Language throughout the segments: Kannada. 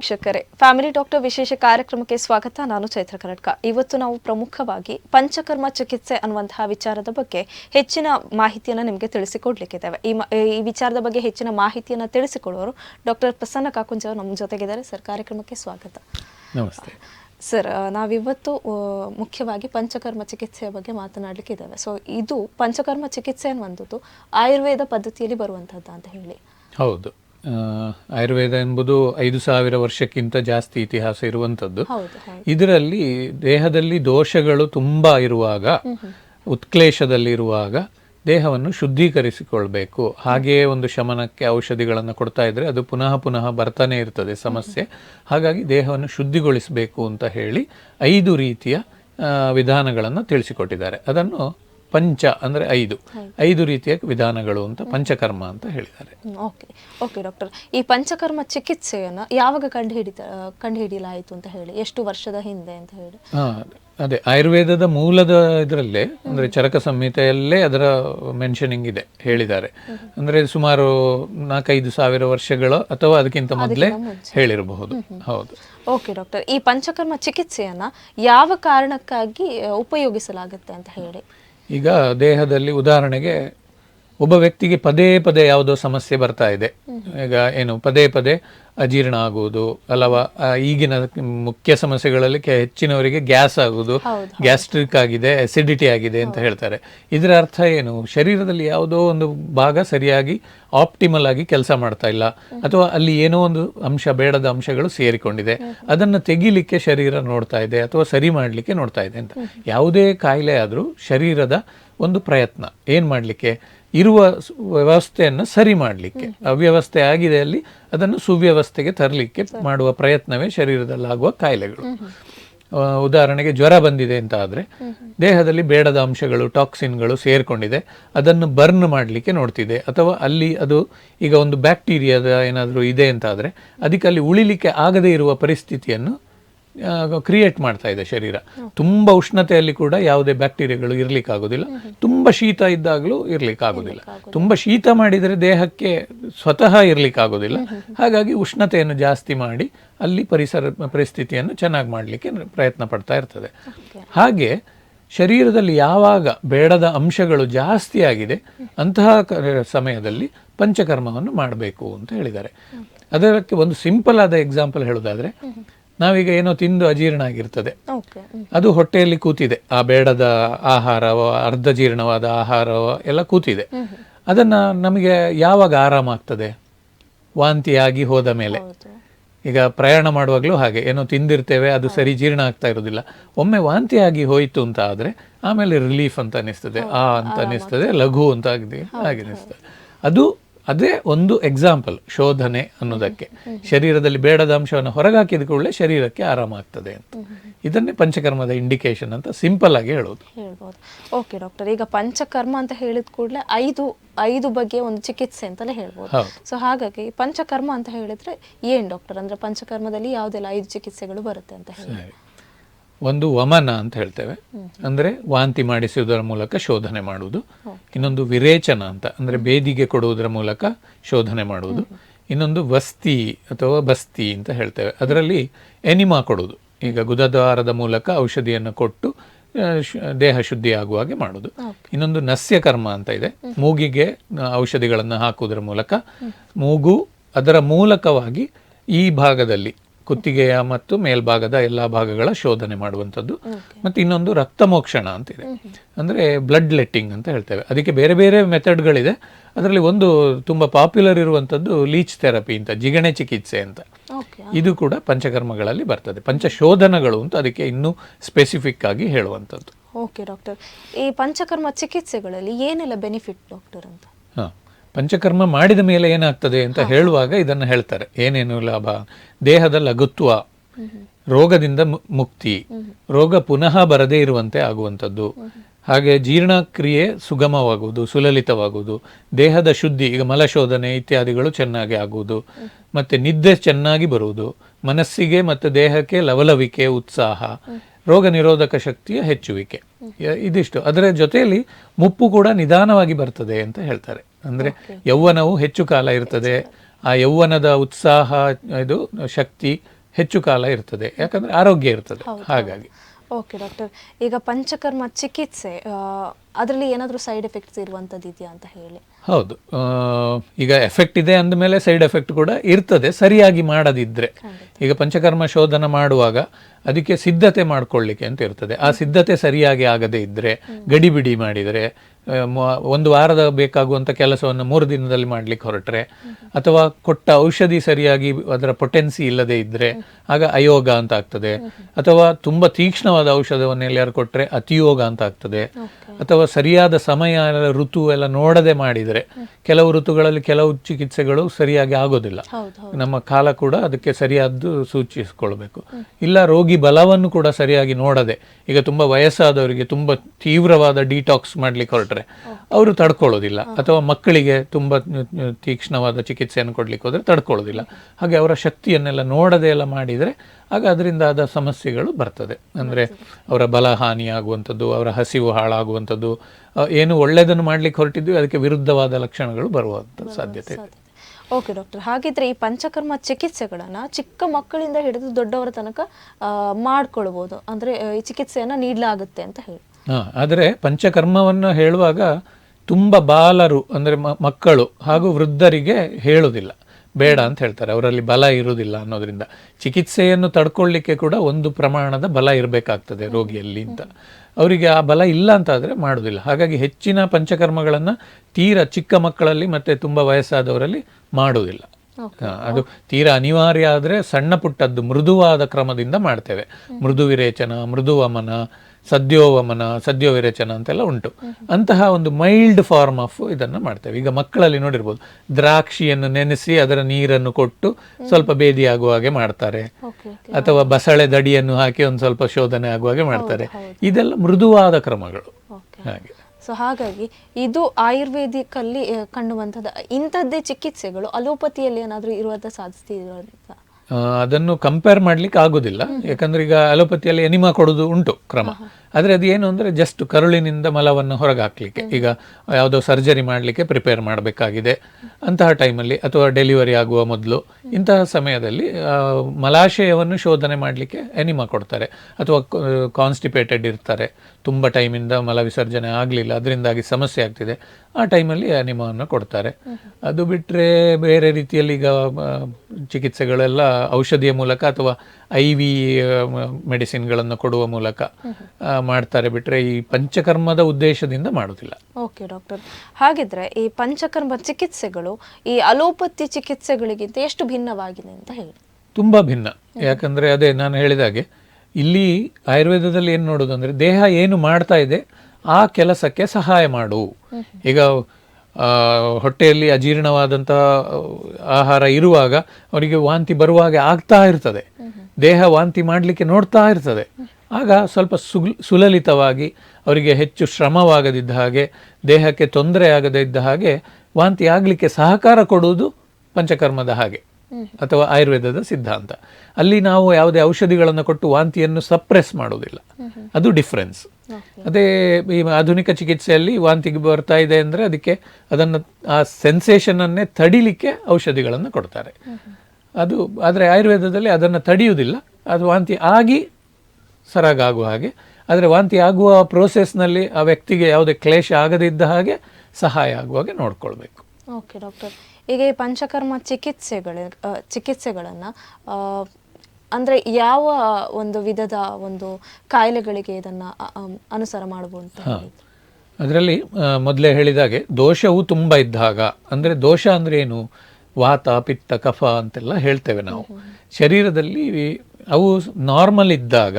ವೀಕ್ಷಕರೇ ಫ್ಯಾಮಿಲಿ ಡಾಕ್ಟರ್ ವಿಶೇಷ ಕಾರ್ಯಕ್ರಮಕ್ಕೆ ಸ್ವಾಗತ. ನಾನು ಚೈತ್ರ ಕರಡ್ಕ ಇವತ್ತು ನಾವು ಪ್ರಮುಖವಾಗಿ ಪಂಚಕರ್ಮ ಚಿಕಿತ್ಸೆ ಅನ್ನುವಂತಹ ವಿಚಾರದ ಬಗ್ಗೆ ಹೆಚ್ಚಿನ ಮಾಹಿತಿಯನ್ನು ನಿಮಗೆ ತಿಳಿಸಿಕೊಡ್ಲಿಕ್ಕಿದ್ದೇವೆ. ಈ ವಿಚಾರದ ಬಗ್ಗೆ ಹೆಚ್ಚಿನ ಮಾಹಿತಿಯನ್ನು ತಿಳಿಸಿಕೊಡುವರು ಡಾಕ್ಟರ್ ಪ್ರಸನ್ನ ಕಾಕುಂಜ ಅವರು ನಮ್ಮ ಜೊತೆಗಿದ್ದಾರೆ. ಸರ್ ಕಾರ್ಯಕ್ರಮಕ್ಕೆ ಸ್ವಾಗತ. ನಮಸ್ತೆ. ಸರ್ ನಾವಿವತ್ತು ಮುಖ್ಯವಾಗಿ ಪಂಚಕರ್ಮ ಚಿಕಿತ್ಸೆಯ ಬಗ್ಗೆ ಮಾತನಾಡಲಿಕ್ಕೆ ಇದ್ದೇವೆ ಸೊ ಇದು ಪಂಚಕರ್ಮ ಚಿಕಿತ್ಸೆ ಅನ್ನುವಂಥದ್ದು ಆಯುರ್ವೇದ ಪದ್ಧತಿಯಲ್ಲಿ ಬರುವಂಥದ್ದು ಅಂತ ಹೇಳಿ. ಹೌದು. ಆಯುರ್ವೇದ ಎಂಬುದು ಐದು ಸಾವಿರ ವರ್ಷಕ್ಕಿಂತ ಜಾಸ್ತಿ ಇತಿಹಾಸ ಇರುವಂಥದ್ದು. ಇದರಲ್ಲಿ ದೇಹದಲ್ಲಿ ದೋಷಗಳು ತುಂಬಾ ಇರುವಾಗ ಉತ್ಕ್ಲೇಶದಲ್ಲಿರುವಾಗ ದೇಹವನ್ನು ಶುದ್ಧೀಕರಿಸಿಕೊಳ್ಬೇಕು. ಹಾಗೆಯೇ ಒಂದು ಶಮನಕ್ಕೆ ಔಷಧಿಗಳನ್ನು ಕೊಡ್ತಾ ಇದ್ರೆ ಅದು ಪುನಃ ಪುನಃ ಬರ್ತಾನೆ ಇರ್ತದೆ ಸಮಸ್ಯೆ. ಹಾಗಾಗಿ ದೇಹವನ್ನು ಶುದ್ಧಿಗೊಳಿಸಬೇಕು ಅಂತ ಹೇಳಿ ಐದು ರೀತಿಯ ವಿಧಾನಗಳನ್ನು ತಿಳಿಸಿಕೊಟ್ಟಿದ್ದಾರೆ. ಅದನ್ನು ಪಂಚ ಅಂದರೆ ಐದು. ಐದು ರೀತಿಯ ವಿಧಾನಗಳು ಅಂತ ಪಂಚಕರ್ಮ ಅಂತ ಹೇಳಿದ್ದಾರೆ. ಓಕೆ. Okay doctor. ಈ ಪಂಚಕರ್ಮ ಚಿಕಿತ್ಸೆಯನ್ನು ಯಾವಾಗ ಕಂಡು ಹಿಡಿತ ಕಂಡು ಹಿಡಿಯಲಾಯಿತು ಅಂತ ಹೇಳಿ ಎಷ್ಟು ವರ್ಷದ ಹಿಂದೆ ಅಂತ ಹೇಳಿ? ಹಾ, ಅದೇ ಆಯುರ್ವೇದದ ಮೂಲದ ಇದರಲ್ಲೇ ಅಂದ್ರೆ ಚರಕ ಸಂಹಿತೆಯಲ್ಲೇ ಅದರ ಮೆನ್ಷನಿಂಗ್ ಇದೆ ಹೇಳಿದ್ದಾರೆ. ಅಂದ್ರೆ ಸುಮಾರು ನಾಲ್ಕೈದು ಸಾವಿರ ವರ್ಷಗಳ ಅಥವಾ ಅದಕ್ಕಿಂತ ಮೊದಲೇ ಹೇಳಿರಬಹುದು. ಹೌದು. Okay doctor. ಈ ಪಂಚಕರ್ಮ ಚಿಕಿತ್ಸೆಯನ್ನ ಯಾವ ಕಾರಣಕ್ಕಾಗಿ ಉಪಯೋಗಿಸಲಾಗುತ್ತೆ ಅಂತ ಹೇಳಿ? ಈಗ ದೇಹದಲ್ಲಿ ಉದಾಹರಣೆಗೆ ಒಬ್ಬ ವ್ಯಕ್ತಿಗೆ ಪದೇ ಪದೇ ಯಾವುದೋ ಸಮಸ್ಯೆ ಬರ್ತಾ ಇದೆ. ಈಗ ಏನು ಪದೇ ಪದೇ ಅಜೀರ್ಣ ಆಗುವುದು ಅಲ್ಲವಾ ಈಗಿನ ಮುಖ್ಯ ಸಮಸ್ಯೆಗಳಲ್ಲಿ ಹೆಚ್ಚಿನವರಿಗೆ ಗ್ಯಾಸ್ ಆಗುವುದು ಗ್ಯಾಸ್ಟ್ರಿಕ್ ಆಗಿದೆ ಅಸಿಡಿಟಿ ಆಗಿದೆ ಅಂತ ಹೇಳ್ತಾರೆ. ಇದರ ಅರ್ಥ ಏನು ಶರೀರದಲ್ಲಿ ಯಾವುದೋ ಒಂದು ಭಾಗ ಸರಿಯಾಗಿ ಆಪ್ಟಿಮಲ್ ಆಗಿ ಕೆಲಸ ಮಾಡ್ತಾ ಇಲ್ಲ. ಅಥವಾ ಅಲ್ಲಿ ಏನೋ ಒಂದು ಅಂಶ ಬೇಡದ ಅಂಶಗಳು ಸೇರಿಕೊಂಡಿದೆ. ಅದನ್ನು ತೆಗಿಲಿಕ್ಕೆ ಶರೀರ ನೋಡ್ತಾ ಇದೆ ಅಥವಾ ಸರಿ ಮಾಡಲಿಕ್ಕೆ ನೋಡ್ತಾ ಇದೆ ಅಂತ. ಯಾವುದೇ ಕಾಯಿಲೆ ಆದರೂ ಶರೀರದ ಒಂದು ಪ್ರಯತ್ನ ಏನು ಮಾಡಲಿಕ್ಕೆ? ಇರುವ ವ್ಯವಸ್ಥೆಯನ್ನು ಸರಿ ಮಾಡಲಿಕ್ಕೆ. ಅವ್ಯವಸ್ಥೆ ಆಗಿದೆ ಅಲ್ಲಿ ಅದನ್ನು ಸುವ್ಯವಸ್ಥೆಗೆ ತರಲಿಕ್ಕೆ ಮಾಡುವ ಪ್ರಯತ್ನವೇ ಶರೀರದಲ್ಲಾಗುವ ಕಾಯಿಲೆಗಳು. ಉದಾಹರಣೆಗೆ ಜ್ವರ ಬಂದಿದೆ ಅಂತ ಆದರೆ ದೇಹದಲ್ಲಿ ಬೇಡದ ಅಂಶಗಳು ಟಾಕ್ಸಿನ್ಗಳು ಸೇರಿಕೊಂಡಿದೆ ಅದನ್ನು ಬರ್ನ್ ಮಾಡಲಿಕ್ಕೆ ನೋಡ್ತಿದೆ. ಅಥವಾ ಅಲ್ಲಿ ಅದು ಈಗ ಒಂದು ಬ್ಯಾಕ್ಟೀರಿಯಾದ ಏನಾದರೂ ಇದೆ ಅಂತ ಆದರೆ ಅದಕ್ಕೆ ಅಲ್ಲಿ ಉಳಿಲಿಕ್ಕೆ ಆಗದೇ ಇರುವ ಪರಿಸ್ಥಿತಿಯನ್ನು ಕ್ರಿಯೇಟ್ ಮಾಡ್ತಾ ಇದೆ ಶರೀರ. ತುಂಬ ಉಷ್ಣತೆಯಲ್ಲಿ ಕೂಡ ಯಾವುದೇ ಬ್ಯಾಕ್ಟೀರಿಯಾಗಳು ಇರ್ಲಿಕ್ಕಾಗೋದಿಲ್ಲ. ತುಂಬ ಶೀತ ಇದ್ದಾಗಲೂ ಇರ್ಲಿಕ್ಕಾಗೋದಿಲ್ಲ. ತುಂಬ ಶೀತ ಮಾಡಿದರೆ ದೇಹಕ್ಕೆ ಸ್ವತಃ ಇರ್ಲಿಕ್ಕಾಗೋದಿಲ್ಲ. ಹಾಗಾಗಿ ಉಷ್ಣತೆಯನ್ನು ಜಾಸ್ತಿ ಮಾಡಿ ಅಲ್ಲಿ ಪರಿಸರ ಪರಿಸ್ಥಿತಿಯನ್ನು ಚೆನ್ನಾಗಿ ಮಾಡಲಿಕ್ಕೆ ಪ್ರಯತ್ನ ಪಡ್ತಾ ಇರ್ತದೆ. ಹಾಗೆ ಶರೀರದಲ್ಲಿ ಯಾವಾಗ ಬೇಡದ ಅಂಶಗಳು ಜಾಸ್ತಿ ಆಗಿದೆ ಅಂತಹ ಕ- ಸಮಯದಲ್ಲಿ ಪಂಚಕರ್ಮವನ್ನು ಮಾಡಬೇಕು ಅಂತ ಹೇಳಿದ್ದಾರೆ. ಅದಕ್ಕೆ ಒಂದು ಸಿಂಪಲ್ ಆದ ಎಕ್ಸಾಂಪಲ್ ಹೇಳೋದಾದ್ರೆ ನಾವೀಗ ಏನೋ ತಿಂದು ಅಜೀರ್ಣ ಆಗಿರ್ತದೆ ಅದು ಹೊಟ್ಟೆಯಲ್ಲಿ ಕೂತಿದೆ. ಆ ಬೇಡದ ಆಹಾರವೋ ಅರ್ಧ ಜೀರ್ಣವಾದ ಆಹಾರವೋ ಎಲ್ಲ ಕೂತಿದೆ. ಅದನ್ನ ನಮಗೆ ಯಾವಾಗ ಆರಾಮಾಗ್ತದೆ ವಾಂತಿಯಾಗಿ ಹೋದ ಮೇಲೆ. ಈಗ ಪ್ರಯಾಣ ಮಾಡುವಾಗಲೂ ಹಾಗೆ. ಏನೋ ತಿಂದಿರ್ತೇವೆ ಅದು ಸರಿ ಜೀರ್ಣ ಆಗ್ತಾ ಇರೋದಿಲ್ಲ ಒಮ್ಮೆ ವಾಂತಿಯಾಗಿ ಹೋಯಿತು ಅಂತ ಆದರೆ ಆಮೇಲೆ ರಿಲೀಫ್ ಅಂತ ಅನಿಸ್ತದೆ. ಆ ಅಂತ ಅನಿಸ್ತದೆ ಲಘು ಅಂತ ಆಗಿದೆ ಹಾಗೆ ಅನಿಸ್ತದೆ. ಅದು ಅದೇ ಒಂದು ಎಕ್ಸಾಂಪಲ್ ಶೋಧನೆ ಅನ್ನೋದಕ್ಕೆ. ಶರೀರದಲ್ಲಿ ಬೇಡದ ಅಂಶವನ್ನು ಹೊರಗಾಕಿದ ಕೂಡಲೇ ಶರೀರಕ್ಕೆ ಆರಾಮಾಗ್ತದೆ ಅಂತ. ಇದನ್ನೇ ಪಂಚಕರ್ಮದ ಇಂಡಿಕೇಶನ್ ಅಂತ ಸಿಂಪಲ್ ಆಗಿ ಹೇಳೋದು. ಓಕೆ ಡಾಕ್ಟರ್ ಈಗ ಪಂಚಕರ್ಮ ಅಂತ ಹೇಳಿದ ಕೂಡಲೇ ಐದು ಐದು ಬಗ್ಗೆ ಒಂದು ಚಿಕಿತ್ಸೆ ಅಂತಲೇ ಹೇಳ್ಬೋದು. ಸೊ ಹಾಗಾಗಿ ಪಂಚಕರ್ಮ ಅಂತ ಹೇಳಿದ್ರೆ ಏನ್ ಡಾಕ್ಟರ್ ಅಂದ್ರೆ ಪಂಚಕರ್ಮದಲ್ಲಿ ಯಾವುದೆಲ್ಲ ಐದು ಚಿಕಿತ್ಸೆಗಳು ಬರುತ್ತೆ ಅಂತ ಹೇಳಿ. ಒಂದು ವಮನ ಅಂತ ಹೇಳ್ತೇವೆ. ಅಂದ್ರೆ ವಾಂತಿ ಮಾಡಿಸುವುದರ ಮೂಲಕ ಶೋಧನೆ ಮಾಡುವುದು. ಇನ್ನೊಂದು ವಿರೇಚನ ಅಂತ ಅಂದ್ರೆ ಬೇದಿಗೆ ಕೊಡುವುದರ ಮೂಲಕ ಶೋಧನೆ ಮಾಡುವುದು. ಇನ್ನೊಂದು ವಸ್ತಿ ಅಥವಾ ಬಸ್ತಿ ಅಂತ ಹೇಳ್ತೇವೆ. ಅದರಲ್ಲಿ ಎನಿಮಾ ಕೊಡುವುದು. ಈಗ ಗುದದ್ವಾರದ ಮೂಲಕ ಔಷಧಿಯನ್ನು ಕೊಟ್ಟು ದೇಹ ಶುದ್ಧಿ ಆಗುವ ಹಾಗೆ ಮಾಡುವುದು ಇನ್ನೊಂದು ನಸ್ಯ ಕರ್ಮ ಅಂತ ಇದೆ. ಮೂಗಿಗೆ ಔಷಧಿಗಳನ್ನು ಹಾಕುವುದರ ಮೂಲಕ ಮೂಗು ಅದರ ಮೂಲಕವಾಗಿ ಈ ಭಾಗದಲ್ಲಿ ಕುತ್ತಿಗೆಯ ಮತ್ತು ಮೇಲ್ಭಾಗದ ಎಲ್ಲಾ ಭಾಗಗಳ ಶೋಧನೆ ಮಾಡುವಂಥದ್ದು. ಮತ್ತು ಇನ್ನೊಂದು ರಕ್ತಮೋಕ್ಷಣ ಅಂತಿದೆ. ಅಂದ್ರೆ ಬ್ಲಡ್ ಲೆಟ್ಟಿಂಗ್ ಅಂತ ಹೇಳ್ತೇವೆ. ಅದಕ್ಕೆ ಬೇರೆ ಬೇರೆ ಮೆಥಡ್ಗಳಿದೆ ಅದರಲ್ಲಿ ಒಂದು ತುಂಬಾ ಪಾಪ್ಯುಲರ್ ಇರುವಂಥದ್ದು ಲೀಚ್ ಥೆರಪಿ ಅಂತ ಜಿಗಣೆ ಚಿಕಿತ್ಸೆ ಅಂತ. ಓಕೆ ಇದು ಕೂಡ ಪಂಚಕರ್ಮಗಳಲ್ಲಿ ಬರ್ತದೆ. ಪಂಚಶೋಧನಗಳು ಅಂತ ಅದಕ್ಕೆ ಇನ್ನೂ ಸ್ಪೆಸಿಫಿಕ್ ಆಗಿ ಹೇಳುವಂಥದ್ದು. ಓಕೆ ಡಾಕ್ಟರ್ ಈ ಪಂಚಕರ್ಮ ಚಿಕಿತ್ಸೆಗಳಲ್ಲಿ ಏನೆಲ್ಲ ಬೆನಿಫಿಟ್ ಡಾಕ್ಟರ್ ಅಂತ? ಹ. ಪಂಚಕರ್ಮ ಮಾಡಿದ ಮೇಲೆ ಏನಾಗ್ತದೆ ಅಂತ ಹೇಳುವಾಗ ಇದನ್ನು ಹೇಳ್ತಾರೆ. ಏನೇನು ಲಾಭ? ದೇಹದ ಲಘುತ್ವ ರೋಗದಿಂದ ಮು- ಮುಕ್ತಿ. ರೋಗ ಪುನಃ ಬರದೇ ಇರುವಂತೆ ಆಗುವಂಥದ್ದು. ಹಾಗೆ ಜೀರ್ಣಕ್ರಿಯೆ ಸುಗಮವಾಗುವುದು ಸುಲಲಿತವಾಗುವುದು. ದೇಹದ ಶುದ್ಧಿ ಈಗ ಮಲಶೋಧನೆ ಇತ್ಯಾದಿಗಳು ಚೆನ್ನಾಗಿ ಆಗುವುದು. ಮತ್ತೆ ನಿದ್ದೆ ಚೆನ್ನಾಗಿ ಬರುವುದು. ಮನಸ್ಸಿಗೆ ಮತ್ತು ದೇಹಕ್ಕೆ ಲವಲವಿಕೆ ಉತ್ಸಾಹ ರೋಗ ನಿರೋಧಕ ಶಕ್ತಿಯ ಹೆಚ್ಚುವಿಕೆ. ಇದಿಷ್ಟು. ಅದರ ಜೊತೆಯಲ್ಲಿ ಮುಪ್ಪು ಕೂಡ ನಿಧಾನವಾಗಿ ಬರ್ತದೆ ಅಂತ ಹೇಳ್ತಾರೆ. ಅಂದ್ರೆ ಯೌವನವು ಹೆಚ್ಚು ಕಾಲ ಇರ್ತದೆ. ಆ ಯೌವನದ ಉತ್ಸಾಹ ಇದು ಶಕ್ತಿ ಹೆಚ್ಚು ಕಾಲ ಇರ್ತದೆ. ಯಾಕಂದ್ರೆ ಆರೋಗ್ಯ ಇರ್ತದೆ. ಹಾಗಾಗಿ. ಓಕೆ ಡಾಕ್ಟರ್ ಈಗ ಪಂಚಕರ್ಮ ಚಿಕಿತ್ಸೆ ಅದರಲ್ಲಿ ಏನಾದರೂ ಸೈಡ್ ಎಫೆಕ್ಟ್ಸ್ ಇರುವಂಥದ್ದು ಇದೆಯಾ ಅಂತ ಹೇಳಿ? ಹೌದು. ಈಗ ಎಫೆಕ್ಟ್ ಇದೆ ಅಂದಮೇಲೆ ಸೈಡ್ ಎಫೆಕ್ಟ್ ಕೂಡ ಇರ್ತದೆ. ಸರಿಯಾಗಿ ಮಾಡದಿದ್ದರೆ ಈಗ ಪಂಚಕರ್ಮ ಶೋಧನ ಮಾಡುವಾಗ ಅದಕ್ಕೆ ಸಿದ್ಧತೆ ಮಾಡಿಕೊಳ್ಳಿಕ್ಕೆ ಅಂತ ಇರ್ತದೆ. ಆ ಸಿದ್ಧತೆ ಸರಿಯಾಗಿ ಆಗದೇ ಇದ್ದರೆ ಗಡಿಬಿಡಿ ಮಾಡಿದರೆ ಒಂದು ವಾರದ ಬೇಕಾಗುವಂಥ ಕೆಲಸವನ್ನು ಮೂರು ದಿನದಲ್ಲಿ ಮಾಡ್ಲಿಕ್ಕೆ ಹೊರಟ್ರೆ ಅಥವಾ ಕೊಟ್ಟ ಔಷಧಿ ಸರಿಯಾಗಿ ಅದರ ಪೊಟೆನ್ಸಿ ಇಲ್ಲದೆ ಇದ್ದರೆ ಆಗ ಅಯೋಗ ಅಂತ ಆಗ್ತದೆ. ಅಥವಾ ತುಂಬಾ ತೀಕ್ಷ್ಣವಾದ ಔಷಧವನ್ನು ಎಲ್ಲಾರು ಕೊಟ್ಟರೆ ಅತಿಯೋಗ ಅಂತ ಆಗ್ತದೆ. ಅಥವಾ ಸರಿಯಾದ ಸಮಯ ಎಲ್ಲ ಋತು ಎಲ್ಲ ನೋಡದೆ ಮಾಡಿದರೆ ಕೆಲವು ಋತುಗಳಲ್ಲಿ ಕೆಲವು ಚಿಕಿತ್ಸೆಗಳು ಸರಿಯಾಗಿ ಆಗೋದಿಲ್ಲ. ನಮ್ಮ ಕಾಲ ಕೂಡ ಅದಕ್ಕೆ ಸರಿಯಾದ್ದು ಸೂಚಿಸಿಕೊಳ್ಬೇಕು. ಇಲ್ಲ ರೋಗಿ ಬಲವನ್ನು ಕೂಡ ಸರಿಯಾಗಿ ನೋಡದೆ ಈಗ ತುಂಬಾ ವಯಸ್ಸಾದವರಿಗೆ ತುಂಬಾ ತೀವ್ರವಾದ ಡಿಟಾಕ್ಸ್ ಮಾಡ್ಲಿಕ್ಕೆ ಹೊರಟ್ರೆ ಅವರು ತಡ್ಕೊಳ್ಳೋದಿಲ್ಲ. ಅಥವಾ ಮಕ್ಕಳಿಗೆ ತುಂಬಾ ತೀಕ್ಷ್ಣವಾದ ಚಿಕಿತ್ಸೆಯನ್ನು ಕೊಡಲಿಕ್ಕೆ ಹೋದರೆ ತಡ್ಕೊಳ್ಳೋದಿಲ್ಲ. ಹಾಗೆ ಅವರ ಶಕ್ತಿಯನ್ನೆಲ್ಲ ನೋಡದೆ ಎಲ್ಲ ಮಾಡಿದರೆ ಆಗ ಅದರಿಂದ ಆದ ಸಮಸ್ಯೆಗಳು ಬರ್ತದೆ. ಅಂದ್ರೆ ಅವರ ಬಲ ಹಾನಿಯಾಗುವಂಥದ್ದು ಅವರ ಹಸಿವು ಹಾಳಾಗುವಂಥದ್ದು ಏನು ಒಳ್ಳೆಯದನ್ನು ಮಾಡಲಿಕ್ಕೆ ಹೊರಟಿದ್ವಿ ಅದಕ್ಕೆ ವಿರುದ್ಧವಾದ ಲಕ್ಷಣಗಳು ಬರುವಂಥ ಸಾಧ್ಯತೆ ಇದೆ. ಓಕೆ ಡಾಕ್ಟರ್ ಹಾಗಿದ್ರೆ ಈ ಪಂಚಕರ್ಮ ಚಿಕಿತ್ಸೆಗಳನ್ನ ಚಿಕ್ಕ ಮಕ್ಕಳಿಂದ ಹಿಡಿದು ದೊಡ್ಡವರ ತನಕ ಮಾಡ್ಕೊಳ್ಬೋದು. ಅಂದ್ರೆ ಈ ಚಿಕಿತ್ಸೆಯನ್ನ ನೀಡಲಾಗುತ್ತೆ ಅಂತ ಹೇಳಿ ಆದರೆ ಪಂಚಕರ್ಮವನ್ನು ಹೇಳುವಾಗ ತುಂಬ ಬಾಲರು, ಅಂದರೆ ಮಕ್ಕಳು ಹಾಗೂ ವೃದ್ಧರಿಗೆ ಹೇಳುವುದಿಲ್ಲ. ಬೇಡ ಅಂತ ಹೇಳ್ತಾರೆ, ಅವರಲ್ಲಿ ಬಲ ಇರುವುದಿಲ್ಲ ಅನ್ನೋದರಿಂದ. ಚಿಕಿತ್ಸೆಯನ್ನು ತಡ್ಕೊಳ್ಳಿಕ್ಕೆ ಕೂಡ ಒಂದು ಪ್ರಮಾಣದ ಬಲ ಇರಬೇಕಾಗ್ತದೆ ರೋಗಿಯಲ್ಲಿ ಅಂತ. ಅವರಿಗೆ ಆ ಬಲ ಇಲ್ಲ ಅಂತಾದರೆ ಮಾಡುವುದಿಲ್ಲ. ಹಾಗಾಗಿ ಹೆಚ್ಚಿನ ಪಂಚಕರ್ಮಗಳನ್ನು ತೀರ ಚಿಕ್ಕ ಮಕ್ಕಳಲ್ಲಿ ಮತ್ತು ತುಂಬ ವಯಸ್ಸಾದವರಲ್ಲಿ ಮಾಡುವುದಿಲ್ಲ. ಅದು ತೀರಾ ಅನಿವಾರ್ಯ ಆದರೆ ಸಣ್ಣ ಪುಟ್ಟದ್ದು ಮೃದುವಾದ ಕ್ರಮದಿಂದ ಮಾಡ್ತೇವೆ. ಮೃದು ವಿರೇಚನ ಮೃದು ವಮನ ಸದ್ಯೋವಮನ ಸದ್ಯೋ ವಿರೇಚನ ಅಂತೆಲ್ಲ ಉಂಟು. ಅಂತಹ ಒಂದು ಮೈಲ್ಡ್ ಫಾರ್ಮ್ ಆಫ್ ಇದನ್ನ ಮಾಡ್ತೇವೆ. ಈಗ ಮಕ್ಕಳಲ್ಲಿ ನೋಡಿರ್ಬೋದು ದ್ರಾಕ್ಷಿಯನ್ನು ನೆನೆಸಿ ಅದರ ನೀರನ್ನು ಕೊಟ್ಟು ಸ್ವಲ್ಪ ಬೇದಿ ಆಗುವ ಹಾಗೆ ಮಾಡ್ತಾರೆ. ಅಥವಾ ಬಸಳೆ ದಡಿಯನ್ನು ಹಾಕಿ ಒಂದು ಸ್ವಲ್ಪ ಶೋಧನೆ ಆಗುವ ಹಾಗೆ ಮಾಡ್ತಾರೆ. ಇದೆಲ್ಲ ಮೃದುವಾದ ಕ್ರಮಗಳು. ಹಾಗೆ. ಸೊ ಹಾಗಾಗಿ ಇದು ಆಯುರ್ವೇದಿಕಲ್ಲಿ ಕಂಡುವಂಥದ್ದು. ಇಂಥದ್ದೇ ಚಿಕಿತ್ಸೆಗಳು ಅಲೋಪತಿಯಲ್ಲಿ ಏನಾದರೂ ಇರುವಂಥ ಇರೋದ್ರಿಂದ ಅದನ್ನು ಕಂಪೇರ್ ಮಾಡ್ಲಿಕ್ಕೆ ಆಗೋದಿಲ್ಲ. ಯಾಕಂದ್ರೆ ಈಗ ಅಲೋಪತಿಯಲ್ಲಿ ಎನಿಮಾ ಕೊಡೋದು ಉಂಟು ಕ್ರಮ. ಆದ್ರೆ ಅದು ಏನು ಅಂದರೆ ಜಸ್ಟ್ ಕರುಳಿನಿಂದ ಮಲವನ್ನು ಹೊರಗೆ ಹಾಕ್ಲಿಕ್ಕೆ ಈಗ ಯಾವುದೋ ಸರ್ಜರಿ ಮಾಡಲಿಕ್ಕೆ ಪ್ರಿಪೇರ್ ಮಾಡಬೇಕಾಗಿದೆ. ಅಂತಹ ಟೈಮಲ್ಲಿ ಅಥವಾ ಡೆಲಿವರಿ ಆಗುವ ಮೊದಲು ಇಂತಹ ಸಮಯದಲ್ಲಿ ಮಲಾಶಯವನ್ನು ಶೋಧನೆ ಮಾಡಲಿಕ್ಕೆ ಎನಿಮಾ ಕೊಡ್ತಾರೆ. ಅಥವಾ ಕಾನ್ಸ್ಟಿಪೇಟೆಡ್ ಇರ್ತಾರೆ. ತುಂಬ ಟೈಮಿಂದ ಮಲ ವಿಸರ್ಜನೆ ಆಗಲಿಲ್ಲ ಅದರಿಂದಾಗಿ ಸಮಸ್ಯೆ ಆಗ್ತಿದೆ. ಆ ಟೈಮಲ್ಲಿ ಅನಿಮವನ್ನು ಕೊಡ್ತಾರೆ. ಅದು ಬಿಟ್ಟರೆ ಬೇರೆ ರೀತಿಯಲ್ಲಿ ಈಗ ಚಿಕಿತ್ಸೆಗಳೆಲ್ಲ ಔಷಧಿಯ ಮೂಲಕ ಅಥವಾ ಐ ವಿ ಮೆಡಿಸಿನ್ಗಳನ್ನು ಕೊಡುವ ಮೂಲಕ ಮಾಡ್ತಾರೆ ಬಿಟ್ಟರೆ ಈ ಪಂಚಕರ್ಮದ ಉದ್ದೇಶದಿಂದ ಮಾಡೋದಿಲ್ಲ. Okay doctor. ಹಾಗಿದ್ರೆ ಈ ಪಂಚಕರ್ಮ ಚಿಕಿತ್ಸೆಗಳು ಈ ಅಲೋಪತಿ ಚಿಕಿತ್ಸೆಗಳಿಗಿಂತ ಎಷ್ಟು ಭಿನ್ನವಾಗಿದೆ ಅಂತ ಹೇಳಿ. ತುಂಬ ಭಿನ್ನ. ಯಾಕಂದ್ರೆ ಅದೇ ನಾನು ಹೇಳಿದಾಗೆ ಇಲ್ಲಿ ಆಯುರ್ವೇದದಲ್ಲಿ ಏನು ನೋಡೋದು ಅಂದ್ರೆ ದೇಹ ಏನು ಮಾಡ್ತಾ ಇದೆ ಆ ಕೆಲಸಕ್ಕೆ ಸಹಾಯ ಮಾಡು. ಈಗ ಹೊಟ್ಟೆಯಲ್ಲಿ ಅಜೀರ್ಣವಾದಂತಹ ಆಹಾರ ಇರುವಾಗ ಅವರಿಗೆ ವಾಂತಿ ಬರುವ ಹಾಗೆ ಆಗ್ತಾ ಇರ್ತದೆ. ದೇಹ ವಾಂತಿ ಮಾಡಲಿಕ್ಕೆ ನೋಡ್ತಾ ಇರ್ತದೆ. ಆಗ ಸ್ವಲ್ಪ ಸುಲ್ ಸುಲಲಿತವಾಗಿ ಅವರಿಗೆ ಹೆಚ್ಚು ಶ್ರಮವಾಗದಿದ್ದ ಹಾಗೆ, ದೇಹಕ್ಕೆ ತೊಂದರೆ ಆಗದೇ ಇದ್ದ ಹಾಗೆ ವಾಂತಿ ಆಗಲಿಕ್ಕೆ ಸಹಕಾರ ಕೊಡುವುದು ಪಂಚಕರ್ಮದ ಹಾಗೆ ಅಥವಾ ಆಯುರ್ವೇದದ ಸಿದ್ಧಾಂತ. ಅಲ್ಲಿ ನಾವು ಯಾವುದೇ ಔಷಧಿಗಳನ್ನು ಕೊಟ್ಟು ವಾಂತಿಯನ್ನು ಸಪ್ರೆಸ್ ಮಾಡೋದಿಲ್ಲ. ಅದು ಡಿಫ್ರೆನ್ಸ್. ಅದೇ ಈ ಆಧುನಿಕ ಚಿಕಿತ್ಸೆಯಲ್ಲಿ ವಾಂತಿಗೆ ಬರ್ತಾ ಇದೆ ಅಂದರೆ ಅದಕ್ಕೆ ಅದನ್ನು ಆ ಸೆನ್ಸೇಷನ್ ಅನ್ನೇ ತಡಿಲಿಕ್ಕೆ ಔಷಧಿಗಳನ್ನು ಕೊಡ್ತಾರೆ. ಅದು ಆದರೆ ಆಯುರ್ವೇದದಲ್ಲಿ ಅದನ್ನು ತಡೆಯುವುದಿಲ್ಲ. ಅದು ವಾಂತಿ ಆಗಿ ಸರಾಗಾಗುವ ಹಾಗೆ. ಆದರೆ ವಾಂತಿ ಆಗುವ ಪ್ರೋಸೆಸ್ನಲ್ಲಿ ಆ ವ್ಯಕ್ತಿಗೆ ಯಾವುದೇ ಕ್ಲೇಶ ಆಗದಿದ್ದ ಹಾಗೆ ಸಹಾಯ ಆಗುವ ಹಾಗೆ ನೋಡ್ಕೊಳ್ಬೇಕು. ಓಕೆ ಡಾಕ್ಟರ್ ಈಗ ಈ ಪಂಚಕರ್ಮ ಚಿಕಿತ್ಸೆಗಳ ಚಿಕಿತ್ಸೆಗಳನ್ನು ಅಂದ್ರೆ ಯಾವ ಒಂದು ವಿಧದ ಒಂದು ಕಾಯಿಲೆಗಳಿಗೆ ಇದನ್ನ ಅ, ಅಮ್, ಅನುಸಾರ ಮಾಡಬಹುದು? ಅದರಲ್ಲಿ ಮೊದಲೇ ಹೇಳಿದಾಗೆ ದೋಷವು ತುಂಬ ಇದ್ದಾಗ ಅಂದರೆ ದೋಷ ಅಂದ್ರೆ ಏನು? ವಾತ ಪಿತ್ತ ಕಫ ಅಂತೆಲ್ಲ ಹೇಳ್ತೇವೆ ನಾವು. ಶರೀರದಲ್ಲಿ ಅವು ನಾರ್ಮಲ್ ಇದ್ದಾಗ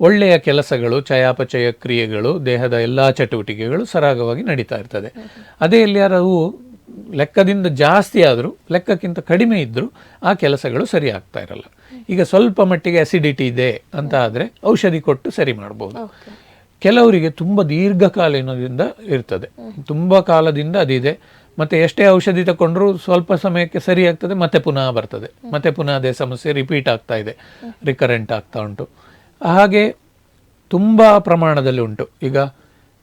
ಒಳ್ಳೆಯ ಕೆಲಸಗಳು ಚಯಾಪಚಯ ಕ್ರಿಯೆಗಳು ದೇಹದ ಎಲ್ಲ ಚಟುವಟಿಕೆಗಳು ಸರಾಗವಾಗಿ ನಡೀತಾ ಇರ್ತದೆ. ಅದೇ ಎಲ್ಲಿಯಾರು ಲೆಕ್ಕದಿಂದ ಜಾಸ್ತಿ ಆದರೂ ಲೆಕ್ಕಕ್ಕಿಂತ ಕಡಿಮೆ ಇದ್ದರೂ ಆ ಕೆಲಸಗಳು ಸರಿ ಆಗ್ತಾ ಇರಲ್ಲ. ಈಗ ಸ್ವಲ್ಪ ಮಟ್ಟಿಗೆ ಅಸಿಡಿಟಿ ಇದೆ ಅಂತ ಆದರೆ ಔಷಧಿ ಕೊಟ್ಟು ಸರಿ ಮಾಡ್ಬೋದು. ಕೆಲವರಿಗೆ ತುಂಬ ದೀರ್ಘಕಾಲೀನದಿಂದ ಇರ್ತದೆ. ತುಂಬ ಕಾಲದಿಂದ ಅದಿದೆ. ಮತ್ತೆ ಎಷ್ಟೇ ಔಷಧಿ ತಗೊಂಡ್ರೂ ಸ್ವಲ್ಪ ಸಮಯಕ್ಕೆ ಸರಿ ಆಗ್ತದೆ ಮತ್ತೆ ಪುನಃ ಬರ್ತದೆ. ಮತ್ತೆ ಪುನಃ ಅದೇ ಸಮಸ್ಯೆ ರಿಪೀಟ್ ಆಗ್ತಾ ಇದೆ ರಿಕರೆಂಟ್ ಆಗ್ತಾ ಉಂಟು. ಹಾಗೆ ತುಂಬ ಪ್ರಮಾಣದಲ್ಲಿ ಉಂಟು. ಈಗ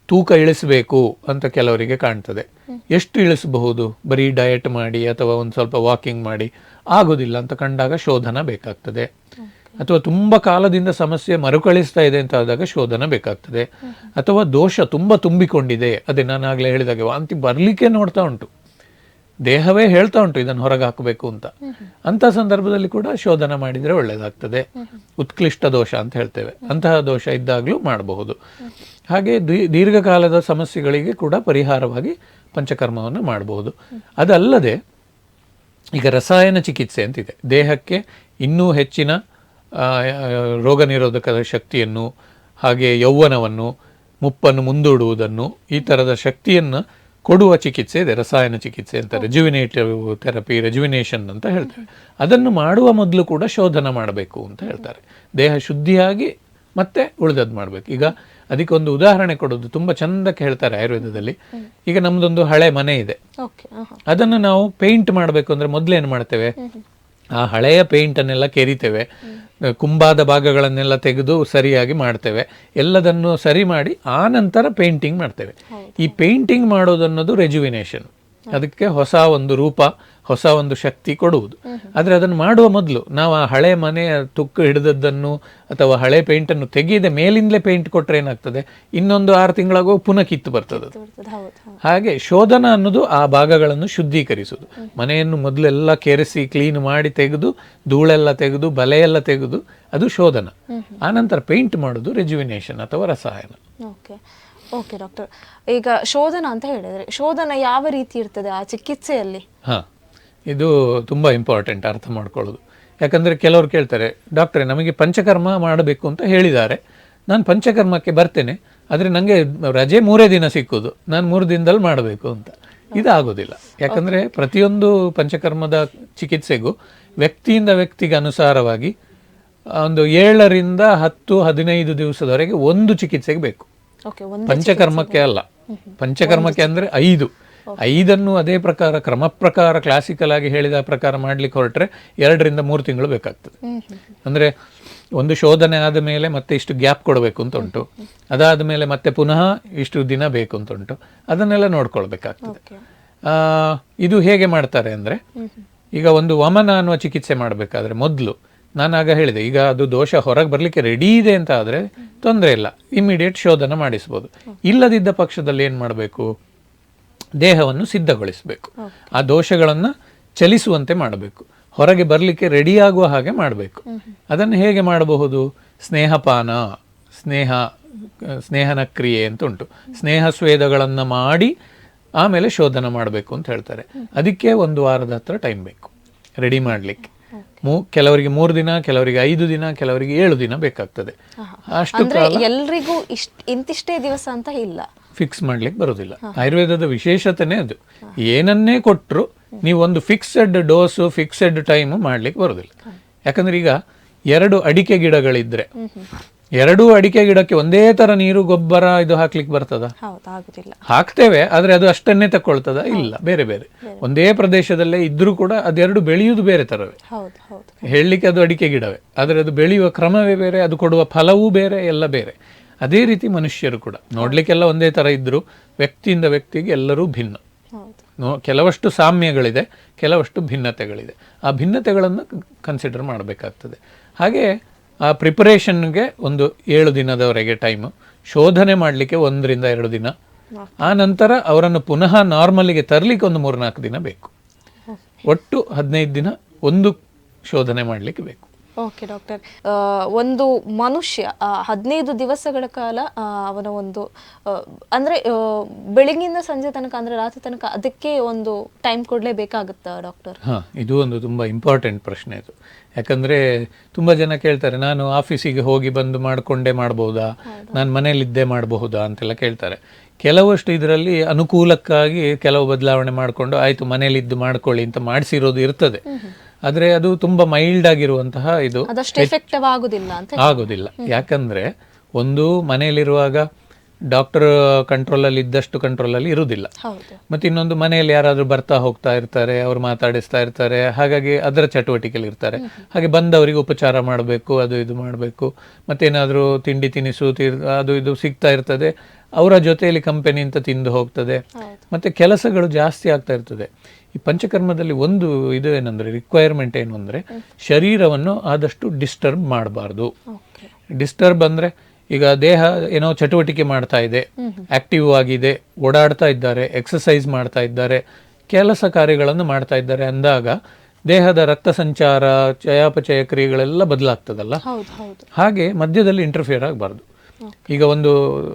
ತೂಕ ಇಳಿಸಬೇಕು ಅಂತ ಕೆಲವರಿಗೆ ಕಾಣ್ತದೆ. ಎಷ್ಟು ಇಳಿಸಬಹುದು? ಬರೀ ಡಯಟ್ ಮಾಡಿ ಅಥವಾ ಒಂದು ಸ್ವಲ್ಪ ವಾಕಿಂಗ್ ಮಾಡಿ ಆಗೋದಿಲ್ಲ ಅಂತ ಕಂಡಾಗ ಶೋಧನ ಬೇಕಾಗ್ತದೆ. ಅಥವಾ ತುಂಬ ಕಾಲದಿಂದ ಸಮಸ್ಯೆ ಮರುಕಳಿಸ್ತಾ ಇದೆ ಅಂತ ಆದಾಗ ಶೋಧನ ಬೇಕಾಗ್ತದೆ. ಅಥವಾ ದೋಷ ತುಂಬ ತುಂಬಿಕೊಂಡಿದೆ. ಅದೇ ನಾನು ಆಗಲೇ ಹೇಳಿದಾಗ ವಾಂತಿ ಬರಲಿಕ್ಕೆ ನೋಡ್ತಾ ಉಂಟು. ದೇಹವೇ ಹೇಳ್ತಾ ಉಂಟು, ಇದನ್ನು ಹೊರಗೆ ಹಾಕಬೇಕು ಅಂತ. ಅಂತ ಸಂದರ್ಭದಲ್ಲಿ ಕೂಡ ಶೋಧನ ಮಾಡಿದರೆ ಒಳ್ಳೆಯದಾಗ್ತದೆ ಉತ್ಕೃಷ್ಟ ದೋಷ ಅಂತ ಹೇಳ್ತೇವೆ. ಅಂತಹ ದೋಷ ಇದ್ದಾಗಲೂ ಮಾಡಬಹುದು. ಹಾಗೆ ದೀರ್ಘಕಾಲದ ಸಮಸ್ಯೆಗಳಿಗೆ ಕೂಡ ಪರಿಹಾರವಾಗಿ ಪಂಚಕರ್ಮವನ್ನು ಮಾಡಬಹುದು. ಅದಲ್ಲದೆ, ಈಗ ರಸಾಯನ ಚಿಕಿತ್ಸೆ ಅಂತಿದೆ. ದೇಹಕ್ಕೆ ಇನ್ನೂ ಹೆಚ್ಚಿನ ರೋಗ ನಿರೋಧಕ ಶಕ್ತಿಯನ್ನು, ಹಾಗೆ ಯೌವನವನ್ನು ಮುಪ್ಪನ್ನು ಮುಂದೂಡುವುದನ್ನು, ಈ ಥರದ ಶಕ್ತಿಯನ್ನು ಕೊಡುವ ಚಿಕಿತ್ಸೆ ಇದೆ ರಸಾಯನ ಚಿಕಿತ್ಸೆ ಅಂತ ರೆಜುವಿನೇಟಿವ್ ಥೆರಪಿ ರೆಜುವಿನೇಷನ್ ಅಂತ ಹೇಳ್ತೇವೆ ಅದನ್ನು ಮಾಡುವ ಮೊದಲು ಕೂಡ ಶೋಧನ ಮಾಡಬೇಕು ಅಂತ ಹೇಳ್ತಾರೆ. ದೇಹ ಶುದ್ಧಿಯಾಗಿ ಮತ್ತೆ ಉಳಿದದ್ದು ಮಾಡಬೇಕು. ಈಗ ಅದಕ್ಕೊಂದು ಉದಾಹರಣೆ ಕೊಡೋದು ತುಂಬ ಚಂದಕ್ಕೆ ಹೇಳ್ತಾರೆ ಆಯುರ್ವೇದದಲ್ಲಿ. ಈಗ ನಮ್ದೊಂದು ಹಳೆ ಮನೆ ಇದೆ. ಅದನ್ನು ನಾವು ಪೇಂಟ್ ಮಾಡಬೇಕು ಅಂದ್ರೆ ಮೊದಲೇನು ಮಾಡ್ತೇವೆ? ಆ ಹಳೆಯ ಪೇಂಟನ್ನೆಲ್ಲ ಕೆರಿತೇವೆ. ಕುಂಬಾದ ಭಾಗಗಳನ್ನೆಲ್ಲ ತೆಗೆದು ಸರಿಯಾಗಿ ಮಾಡ್ತೇವೆ. ಎಲ್ಲದನ್ನು ಸರಿ ಮಾಡಿ ಆ ನಂತರ ಪೇಂಟಿಂಗ್ ಮಾಡ್ತೇವೆ. ಈ ಪೇಂಟಿಂಗ್ ಮಾಡೋದನ್ನೋದು ರೆಜುವಿನೇಷನ್ ಅದಕ್ಕೆ ಹೊಸ ಒಂದು ರೂಪ ಹೊಸ ಒಂದು ಶಕ್ತಿ ಕೊಡುವುದು. ಆದರೆ ಅದನ್ನು ಮಾಡುವ ಮೊದಲು ನಾವು ಆ ಹಳೆ ಮನೆಯ ತುಕ್ಕು ಹಿಡಿದದ್ದನ್ನು ಅಥವಾ ಹಳೆ ಪೇಂಟನ್ನು ತೆಗೆಯದೆ ಮೇಲಿಂದಲೇ ಪೇಂಟ್ ಕೊಟ್ಟರೆ ಏನಾಗ್ತದೆ? ಇನ್ನೊಂದು ಆರು ತಿಂಗಳಾಗೋ ಪುನಃ ಕಿತ್ತು ಬರ್ತದೆ ಹಾಗೆ ಶೋಧನ ಅನ್ನೋದು ಆ ಭಾಗಗಳನ್ನು ಶುದ್ಧೀಕರಿಸುವುದು. ಮನೆಯನ್ನು ಮೊದಲೆಲ್ಲ ಕೆರೆಸಿ ಕ್ಲೀನ್ ಮಾಡಿ ತೆಗೆದು ಧೂಳೆಲ್ಲ ತೆಗೆದು ಬಲೆಯೆಲ್ಲ ತೆಗೆದು ಅದು ಶೋಧನ. ಆನಂತರ ಪೇಂಟ್ ಮಾಡೋದು ರೆಜುವಿನೇಷನ್ ಅಥವಾ ರಸಾಯನ. ಓಕೆ. Okay doctor. ಈಗ ಶೋಧನ ಅಂತ ಹೇಳಿದ್ರೆ ಶೋಧನ ಯಾವ ರೀತಿ ಇರ್ತದೆ ಆ ಚಿಕಿತ್ಸೆಯಲ್ಲಿ? ಹಾ. ಇದು ತುಂಬಾ ಇಂಪಾರ್ಟೆಂಟ್ ಅರ್ಥ ಮಾಡ್ಕೊಳ್ಳೋದು. ಯಾಕಂದ್ರೆ ಕೆಲವರು ಕೇಳ್ತಾರೆ ಡಾಕ್ಟರ್ ನಮಗೆ ಪಂಚಕರ್ಮ ಮಾಡಬೇಕು ಅಂತ ಹೇಳಿದ್ದಾರೆ. ನಾನು ಪಂಚಕರ್ಮಕ್ಕೆ ಬರ್ತೇನೆ ಆದರೆ ನನಗೆ ರಜೆ ಮೂರೇ ದಿನ ಸಿಕ್ಕೋದು. ನಾನು ಮೂರು ದಿನದಲ್ಲಿ ಮಾಡಬೇಕು ಅಂತ. ಇದಾಗೋದಿಲ್ಲ. ಯಾಕಂದರೆ ಪ್ರತಿಯೊಂದು ಪಂಚಕರ್ಮದ ಚಿಕಿತ್ಸೆಗೂ ವ್ಯಕ್ತಿಯಿಂದ ವ್ಯಕ್ತಿಗೆ ಅನುಸಾರವಾಗಿ ಒಂದು ಏಳರಿಂದ ಹತ್ತು ಹದಿನೈದು ದಿವಸದವರೆಗೆ ಒಂದು ಚಿಕಿತ್ಸೆಗೆ ಬೇಕು. ಓಕೆ ಒಂದು ಪಂಚಕರ್ಮಕ್ಕೆ ಅಲ್ಲ. ಪಂಚಕರ್ಮಕ್ಕೆ ಅಂದರೆ ಐದು. ಐದನ್ನು ಅದೇ ಪ್ರಕಾರ ಕ್ರಮ ಪ್ರಕಾರ ಕ್ಲಾಸಿಕಲ್ ಆಗಿ ಹೇಳಿದ ಪ್ರಕಾರ ಮಾಡ್ಲಿಕ್ಕೆ ಹೊರಟ್ರೆ ಎರಡರಿಂದ ಮೂರು ತಿಂಗಳು ಬೇಕಾಗ್ತದೆ. ಅಂದ್ರೆ ಒಂದು ಶೋಧನೆ ಆದ ಮೇಲೆ ಮತ್ತೆ ಇಷ್ಟು ಗ್ಯಾಪ್ ಕೊಡಬೇಕು ಅಂತ ಉಂಟು ಅದಾದ ಮೇಲೆ ಮತ್ತೆ ಪುನಃ ಇಷ್ಟು ದಿನ ಬೇಕು ಅಂತ ಉಂಟು ಅದನ್ನೆಲ್ಲ ನೋಡ್ಕೊಳ್ಬೇಕಾಗ್ತದೆ. ಆ, ಇದು ಹೇಗೆ ಮಾಡ್ತಾರೆ ಅಂದ್ರೆ ಈಗ ಒಂದು ವಮನ ಅನ್ನುವ ಚಿಕಿತ್ಸೆ ಮಾಡಬೇಕಾದ್ರೆ ಮೊದಲು ನಾನಾಗ ಹೇಳಿದೆ ಈಗ ಅದು ದೋಷ ಹೊರಗೆ ಬರಲಿಕ್ಕೆ ರೆಡಿ ಇದೆ ಅಂತ ಆದರೆ ತೊಂದರೆ ಇಲ್ಲ. ಇಮಿಡಿಯೇಟ್ ಶೋಧನ ಮಾಡಿಸ್ಬೋದು. ಇಲ್ಲದಿದ್ದ ಪಕ್ಷದಲ್ಲಿ ಏನು ಮಾಡಬೇಕು? ದೇಹವನ್ನು ಸಿದ್ಧಗೊಳಿಸಬೇಕು. ಆ ದೋಷಗಳನ್ನು ಚಲಿಸುವಂತೆ ಮಾಡಬೇಕು. ಹೊರಗೆ ಬರಲಿಕ್ಕೆ ರೆಡಿಯಾಗುವ ಹಾಗೆ ಮಾಡಬೇಕು. ಅದನ್ನು ಹೇಗೆ ಮಾಡಬಹುದು? ಸ್ನೇಹಪಾನ ಸ್ನೇಹ ಸ್ನೇಹನ ಕ್ರಿಯೆ ಅಂತ ಉಂಟು. ಸ್ನೇಹ ಸ್ವೇದಗಳನ್ನು ಮಾಡಿ ಆಮೇಲೆ ಶೋಧನ ಮಾಡಬೇಕು ಅಂತ ಹೇಳ್ತಾರೆ. ಅದಕ್ಕೆ ಒಂದು ವಾರದ ಹತ್ರ ಟೈಮ್ ಬೇಕು. ರೆಡಿ ಮಾಡಲಿಕ್ಕೆ. ಮೂ ಕೆಲವರಿಗೆ ಮೂರು ದಿನ ಕೆಲವರಿಗೆ ಐದು ದಿನ ಕೆಲವರಿಗೆ ಏಳು ದಿನ ಬೇಕಾಗ್ತದೆ. ಅಷ್ಟು ಎಲ್ರಿಗೂ ಇಷ್ಟ ಇಂತಿಷ್ಟೇ ದಿವಸ ಅಂತ ಇಲ್ಲ. ಫಿಕ್ಸ್ ಮಾಡ್ಲಿಕ್ಕೆ ಬರೋದಿಲ್ಲ. ಆಯುರ್ವೇದದ ವಿಶೇಷತೆನೇ ಅದು. ಏನನ್ನೇ ಕೊಟ್ಟರು ನೀವು ಒಂದು ಫಿಕ್ಸೆಡ್ ಡೋಸು ಫಿಕ್ಸೆಡ್ ಟೈಮ್ ಮಾಡ್ಲಿಕ್ಕೆ ಬರೋದಿಲ್ಲ. ಯಾಕಂದ್ರೆ ಈಗ ಎರಡು ಅಡಿಕೆ ಗಿಡಗಳಿದ್ರೆ ಎರಡೂ ಅಡಿಕೆ ಗಿಡಕ್ಕೆ ಒಂದೇ ತರ ನೀರು ಗೊಬ್ಬರ ಇದು ಹಾಕ್ಲಿಕ್ಕೆ ಬರ್ತದ? ಹಾಕ್ತೇವೆ ಆದ್ರೆ ಅದು ಅಷ್ಟನ್ನೇ ತಕೊಳ್ತದ ಇಲ್ಲ ಬೇರೆ ಬೇರೆ. ಒಂದೇ ಪ್ರದೇಶದಲ್ಲೇ ಇದ್ರೂ ಕೂಡ ಅದೆರಡು ಬೆಳೆಯುವುದು ಬೇರೆ ತರವೇ. ಹೇಳಲಿಕ್ಕೆ ಅದು ಅಡಿಕೆ ಗಿಡವೇ ಆದ್ರೆ ಅದು ಬೆಳೆಯುವ ಕ್ರಮವೇ ಬೇರೆ ಅದು ಕೊಡುವ ಫಲವೂ ಬೇರೆ ಎಲ್ಲ ಬೇರೆ. ಅದೇ ರೀತಿ ಮನುಷ್ಯರು ಕೂಡ ನೋಡ್ಲಿಕ್ಕೆಲ್ಲ ಒಂದೇ ತರ ಇದ್ರು ವ್ಯಕ್ತಿಯಿಂದ ವ್ಯಕ್ತಿಗೆ ಎಲ್ಲರೂ ಭಿನ್ನ. ಕೆಲವಷ್ಟು ಸಾಮ್ಯಗಳಿದೆ ಕೆಲವಷ್ಟು ಭಿನ್ನತೆಗಳಿದೆ. ಆ ಭಿನ್ನತೆಗಳನ್ನು ಕನ್ಸಿಡರ್ ಮಾಡಬೇಕಾಗ್ತದೆ. ಹಾಗೆ ಆ ಪ್ರಿಪರೇಷನ್ಗೆ ಒಂದು ಏಳು ದಿನದವರೆಗೆ ಟೈಮು ಶೋಧನೆ ಮಾಡಲಿಕ್ಕೆ ಒಂದರಿಂದ ಎರಡು ದಿನ. ಆ ನಂತರ ಅವರನ್ನು ಪುನಃ ನಾರ್ಮಲಿಗೆ ತರಲಿಕ್ಕೆ ಒಂದು ಮೂರ್ನಾಲ್ಕು ದಿನ ಬೇಕು. ಒಟ್ಟು ಹದಿನೈದು ದಿನ ಒಂದು ಶೋಧನೆ ಮಾಡಲಿಕ್ಕೆ ಬೇಕು. Okay doctor. ಒಂದು ಮನುಷ್ಯ ಹದಿನೈದು ದಿವಸಗಳ ಕಾಲ ಅವನ ಒಂದು ಅಂದರೆ ಬೆಳಗಿಂದ ಸಂಜೆ ತನಕ ಅಂದ್ರೆ ರಾತ್ರಿ ತನಕ ಅದಕ್ಕೆ ಒಂದು ಟೈಮ್ ಕೊಡಲೇಬೇಕಾಗುತ್ತಾ ಡಾಕ್ಟರ್? ಹಾಂ ಇದು ಒಂದು ತುಂಬ ಇಂಪಾರ್ಟೆಂಟ್ ಪ್ರಶ್ನೆ ಇದು ಯಾಕಂದರೆ ತುಂಬ ಜನ ಕೇಳ್ತಾರೆ ನಾನು ಆಫೀಸಿಗೆ ಹೋಗಿ ಬಂದು ಮಾಡಿಕೊಂಡೇ ಮಾಡ್ಬೋದಾ? ನಾನು ಮನೇಲಿದ್ದೇ ಮಾಡಬಹುದಾ? ಅಂತೆಲ್ಲ ಕೇಳ್ತಾರೆ. ಕೆಲವಷ್ಟು ಇದರಲ್ಲಿ ಅನುಕೂಲಕ್ಕಾಗಿ ಕೆಲವು ಬದಲಾವಣೆ ಮಾಡಿಕೊಂಡು ಆಯಿತು ಮನೇಲಿದ್ದು ಮಾಡ್ಕೊಳ್ಳಿ ಅಂತ ಮಾಡಿಸಿರೋದು ಇರ್ತದೆ. ಆದರೆ ಅದು ತುಂಬ ಮೈಲ್ಡ್ ಆಗಿರುವಂತಹ ಇದು. ಆಗೋದಿಲ್ಲ ಯಾಕಂದ್ರೆ ಒಂದು ಮನೆಯಲ್ಲಿರುವಾಗ ಡಾಕ್ಟರ್ ಕಂಟ್ರೋಲಲ್ಲಿ ಇದ್ದಷ್ಟು ಕಂಟ್ರೋಲಲ್ಲಿ ಇರುವುದಿಲ್ಲ. ಮತ್ತೆ ಇನ್ನೊಂದು ಮನೆಯಲ್ಲಿ ಯಾರಾದರೂ ಬರ್ತಾ ಹೋಗ್ತಾ ಇರ್ತಾರೆ ಅವ್ರು ಮಾತಾಡಿಸ್ತಾ ಇರ್ತಾರೆ ಹಾಗಾಗಿ ಅದರ ಚಟುವಟಿಕೆಯಲ್ಲಿ ಇರ್ತಾರೆ. ಹಾಗೆ ಬಂದವರಿಗೆ ಉಪಚಾರ ಮಾಡಬೇಕು ಅದು ಇದು ಮಾಡಬೇಕು ಮತ್ತೇನಾದರೂ ತಿಂಡಿ ತಿನಿಸು ತೀರ್ ಅದು ಇದು ಸಿಗ್ತಾ ಇರ್ತದೆ ಅವರ ಜೊತೆಯಲ್ಲಿ ಕಂಪನಿ ಅಂತ ತಿಂದು ಹೋಗ್ತದೆ. ಮತ್ತೆ ಕೆಲಸಗಳು ಜಾಸ್ತಿ ಆಗ್ತಾ ಇರ್ತದೆ. ಈ ಪಂಚಕರ್ಮದಲ್ಲಿ ಒಂದು ಇದು ಏನಂದ್ರೆ ರಿಕ್ವೈರ್ಮೆಂಟ್ ಏನು ಅಂದರೆ ಶರೀರವನ್ನು ಆದಷ್ಟು ಡಿಸ್ಟರ್ಬ್ ಮಾಡಬಾರ್ದು. ಡಿಸ್ಟರ್ಬ್ ಅಂದ್ರೆ ಈಗ ದೇಹ ಏನೋ ಚಟುವಟಿಕೆ ಮಾಡ್ತಾ ಇದೆ ಆಕ್ಟಿವ್ ಆಗಿದೆ ಓಡಾಡ್ತಾ ಇದ್ದಾರೆ ಎಕ್ಸಸೈಸ್ ಮಾಡ್ತಾ ಇದ್ದಾರೆ ಕೆಲಸ ಕಾರ್ಯಗಳನ್ನು ಮಾಡ್ತಾ ಇದ್ದಾರೆ ಅಂದಾಗ ದೇಹದ ರಕ್ತ ಸಂಚಾರ ಚಯಾಪಚಯ ಕ್ರಿಯೆಗಳೆಲ್ಲ ಬದಲಾಗ್ತದಲ್ಲ? ಹಾಗೆ ಮಧ್ಯದಲ್ಲಿ ಇಂಟರ್ಫಿಯರ್ ಆಗಬಾರ್ದು. ಈಗ ಒಂದು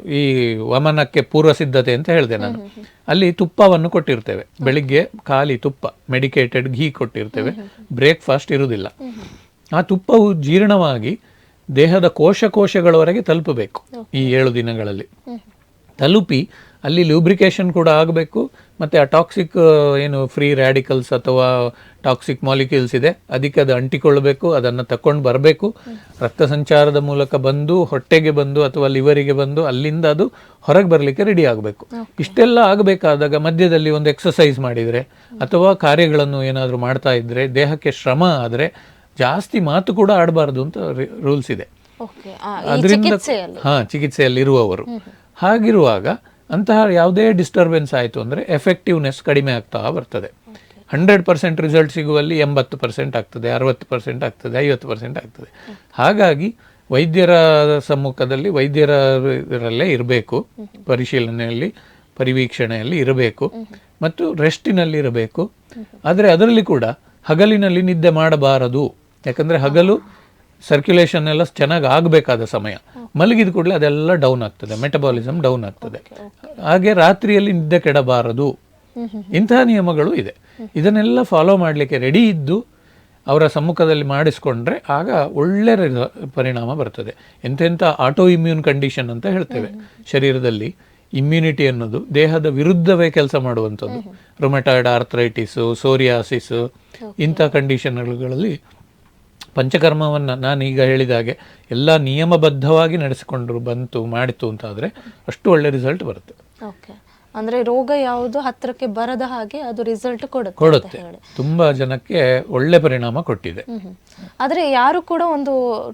ಈ ವಮನಕ್ಕೆ ಪೂರ್ವ ಸಿದ್ಧತೆ ಅಂತ ಹೇಳಿದೆ ನಾನು. ಅಲ್ಲಿ ತುಪ್ಪವನ್ನು ಕೊಟ್ಟಿರ್ತೇವೆ. ಬೆಳಿಗ್ಗೆ ಖಾಲಿ ತುಪ್ಪ ಮೆಡಿಕೇಟೆಡ್ ಘೀ ಕೊಟ್ಟಿರ್ತೇವೆ. ಬ್ರೇಕ್ಫಾಸ್ಟ್ ಇರುವುದಿಲ್ಲ. ಆ ತುಪ್ಪವು ಜೀರ್ಣವಾಗಿ ದೇಹದ ಕೋಶ ಕೋಶಗಳವರೆಗೆ ತಲುಪಬೇಕು ಈ ಏಳು ದಿನಗಳಲ್ಲಿ. ತಲುಪಿ ಅಲ್ಲಿ ಲೂಬ್ರಿಕೇಶನ್ ಕೂಡ ಆಗಬೇಕು ಮತ್ತು ಆ ಟಾಕ್ಸಿಕ್ ಏನು ಫ್ರೀ ರ್ಯಾಡಿಕಲ್ಸ್ ಅಥವಾ ಟಾಕ್ಸಿಕ್ ಮಾಲಿಕ್ಯೂಲ್ಸ್ ಇದೆ ಅದಕ್ಕೆ ಅದು ಅಂಟಿಕೊಳ್ಳಬೇಕು ಅದನ್ನು ತಕೊಂಡು ಬರಬೇಕು. ರಕ್ತ ಸಂಚಾರದ ಮೂಲಕ ಬಂದು ಹೊಟ್ಟೆಗೆ ಬಂದು ಅಥವಾ ಲಿವರಿಗೆ ಬಂದು ಅಲ್ಲಿಂದ ಅದು ಹೊರಗೆ ಬರಲಿಕ್ಕೆ ರೆಡಿ ಆಗಬೇಕು. ಇಷ್ಟೆಲ್ಲ ಆಗಬೇಕಾದಾಗ ಮಧ್ಯದಲ್ಲಿ ಒಂದು ಎಕ್ಸಸೈಸ್ ಮಾಡಿದರೆ ಅಥವಾ ಕಾರ್ಯಗಳನ್ನು ಏನಾದರೂ ಮಾಡ್ತಾ ಇದ್ದರೆ ದೇಹಕ್ಕೆ ಶ್ರಮ ಆದರೆ ಜಾಸ್ತಿ ಮಾತು ಕೂಡ ಆಡಬಾರದು ಅಂತ ರೂಲ್ಸ್ ಇದೆ. ಅದರಿಂದ ಹಾಂ ಚಿಕಿತ್ಸೆಯಲ್ಲಿರುವವರು. ಚಿಕಿತ್ಸೆಯಲ್ಲಿ ಇರುವವರು ಹಾಗಿರುವಾಗ ಅಂತಹ ಯಾವುದೇ ಡಿಸ್ಟರ್ಬೆನ್ಸ್ ಆಯಿತು ಅಂದರೆ ಎಫೆಕ್ಟಿವ್ನೆಸ್ ಕಡಿಮೆ ಆಗ್ತಾ ಬರ್ತದೆ. ಹಂಡ್ರೆಡ್ ಪರ್ಸೆಂಟ್ ರಿಸಲ್ಟ್ ಸಿಗುವಲ್ಲಿ ಎಂಬತ್ತು ಪರ್ಸೆಂಟ್ ಆಗ್ತದೆ ಅರವತ್ತು ಪರ್ಸೆಂಟ್ ಆಗ್ತದೆ ಐವತ್ತು ಪರ್ಸೆಂಟ್ ಆಗ್ತದೆ. ಹಾಗಾಗಿ ವೈದ್ಯರ ಸಮ್ಮುಖದಲ್ಲಿ ವೈದ್ಯರ ಇದರಲ್ಲೇ ಇರಬೇಕು ಪರಿಶೀಲನೆಯಲ್ಲಿ ಪರಿವೀಕ್ಷಣೆಯಲ್ಲಿ ಇರಬೇಕು ಮತ್ತು ರೆಸ್ಟಿನಲ್ಲಿ ಇರಬೇಕು. ಆದರೆ ಅದರಲ್ಲಿ ಕೂಡ ಹಗಲಿನಲ್ಲಿ ನಿದ್ದೆ ಮಾಡಬಾರದು. ಯಾಕಂದರೆ ಹಗಲು ಸರ್ಕ್ಯುಲೇಷನ್ ಎಲ್ಲ ಚೆನ್ನಾಗಿ ಆಗಬೇಕಾದ ಸಮಯ. ಮಲಗಿದ ಕೂಡಲೇ ಅದೆಲ್ಲ ಡೌನ್ ಆಗ್ತದೆ ಮೆಟಬಾಲಿಸಮ್ ಡೌನ್ ಆಗ್ತದೆ. ಹಾಗೆ ರಾತ್ರಿಯಲ್ಲಿ ನಿದ್ದೆ ಕೆಡಬಾರದು. ಇಂತಹ ನಿಯಮಗಳು ಇದೆ. ಇದನ್ನೆಲ್ಲ ಫಾಲೋ ಮಾಡಲಿಕ್ಕೆ ರೆಡಿ ಇದ್ದು ಅವರ ಸಮ್ಮುಖದಲ್ಲಿ ಮಾಡಿಸ್ಕೊಂಡ್ರೆ ಆಗ ಒಳ್ಳೆ ಪರಿಣಾಮ ಬರ್ತದೆ. ಎಂತೆಂಥ ಆಟೋ ಇಮ್ಯೂನ್ ಕಂಡೀಷನ್ ಅಂತ ಹೇಳ್ತೇವೆ. ಶರೀರದಲ್ಲಿ ಇಮ್ಯುನಿಟಿ ಅನ್ನೋದು ದೇಹದ ವಿರುದ್ಧವೇ ಕೆಲಸ ಮಾಡುವಂಥದ್ದು. ರೊಮೆಟಾಯ್ಡ್ ಆರ್ಥರೈಟಿಸು ಸೋರಿಯಾಸಿಸ್ ಇಂಥ ಕಂಡೀಷನ್ಗಳಲ್ಲಿ ಪಂಚಕರ್ಮವನ್ನು ನಾನು ಈಗ ಹೇಳಿದ ಹಾಗೆ ಎಲ್ಲ ನಿಯಮಬದ್ಧವಾಗಿ ನಡೆಸಿಕೊಂಡ್ರು ಬಂತು, ಮಾಡಿತು ಅಂತ ಆದರೆ ಅಷ್ಟು ಒಳ್ಳೆ ರಿಸಲ್ಟ್ ಬರುತ್ತೆ. ಓಕೆ ಅಂದ್ರೆ ರೋಗ ಯಾವುದು ಹತ್ತಿರಕ್ಕೆ ಬರದ ಹಾಗೆ ಅದು ರಿಸಲ್ಟ್ ಕೊಡುತ್ತೆ ಅಂತ ಕೊಡುತ್ತೆ. ಹೇಳಿ. ತುಂಬಾ ಜನಕ್ಕೆ ಒಳ್ಳೆ ಪರಿಣಾಮ ಕೊಟ್ಟಿದೆ. ಹ್ಮ್. ಆದ್ರೆ ಯಾರು ಕೂಡ ಒಂದು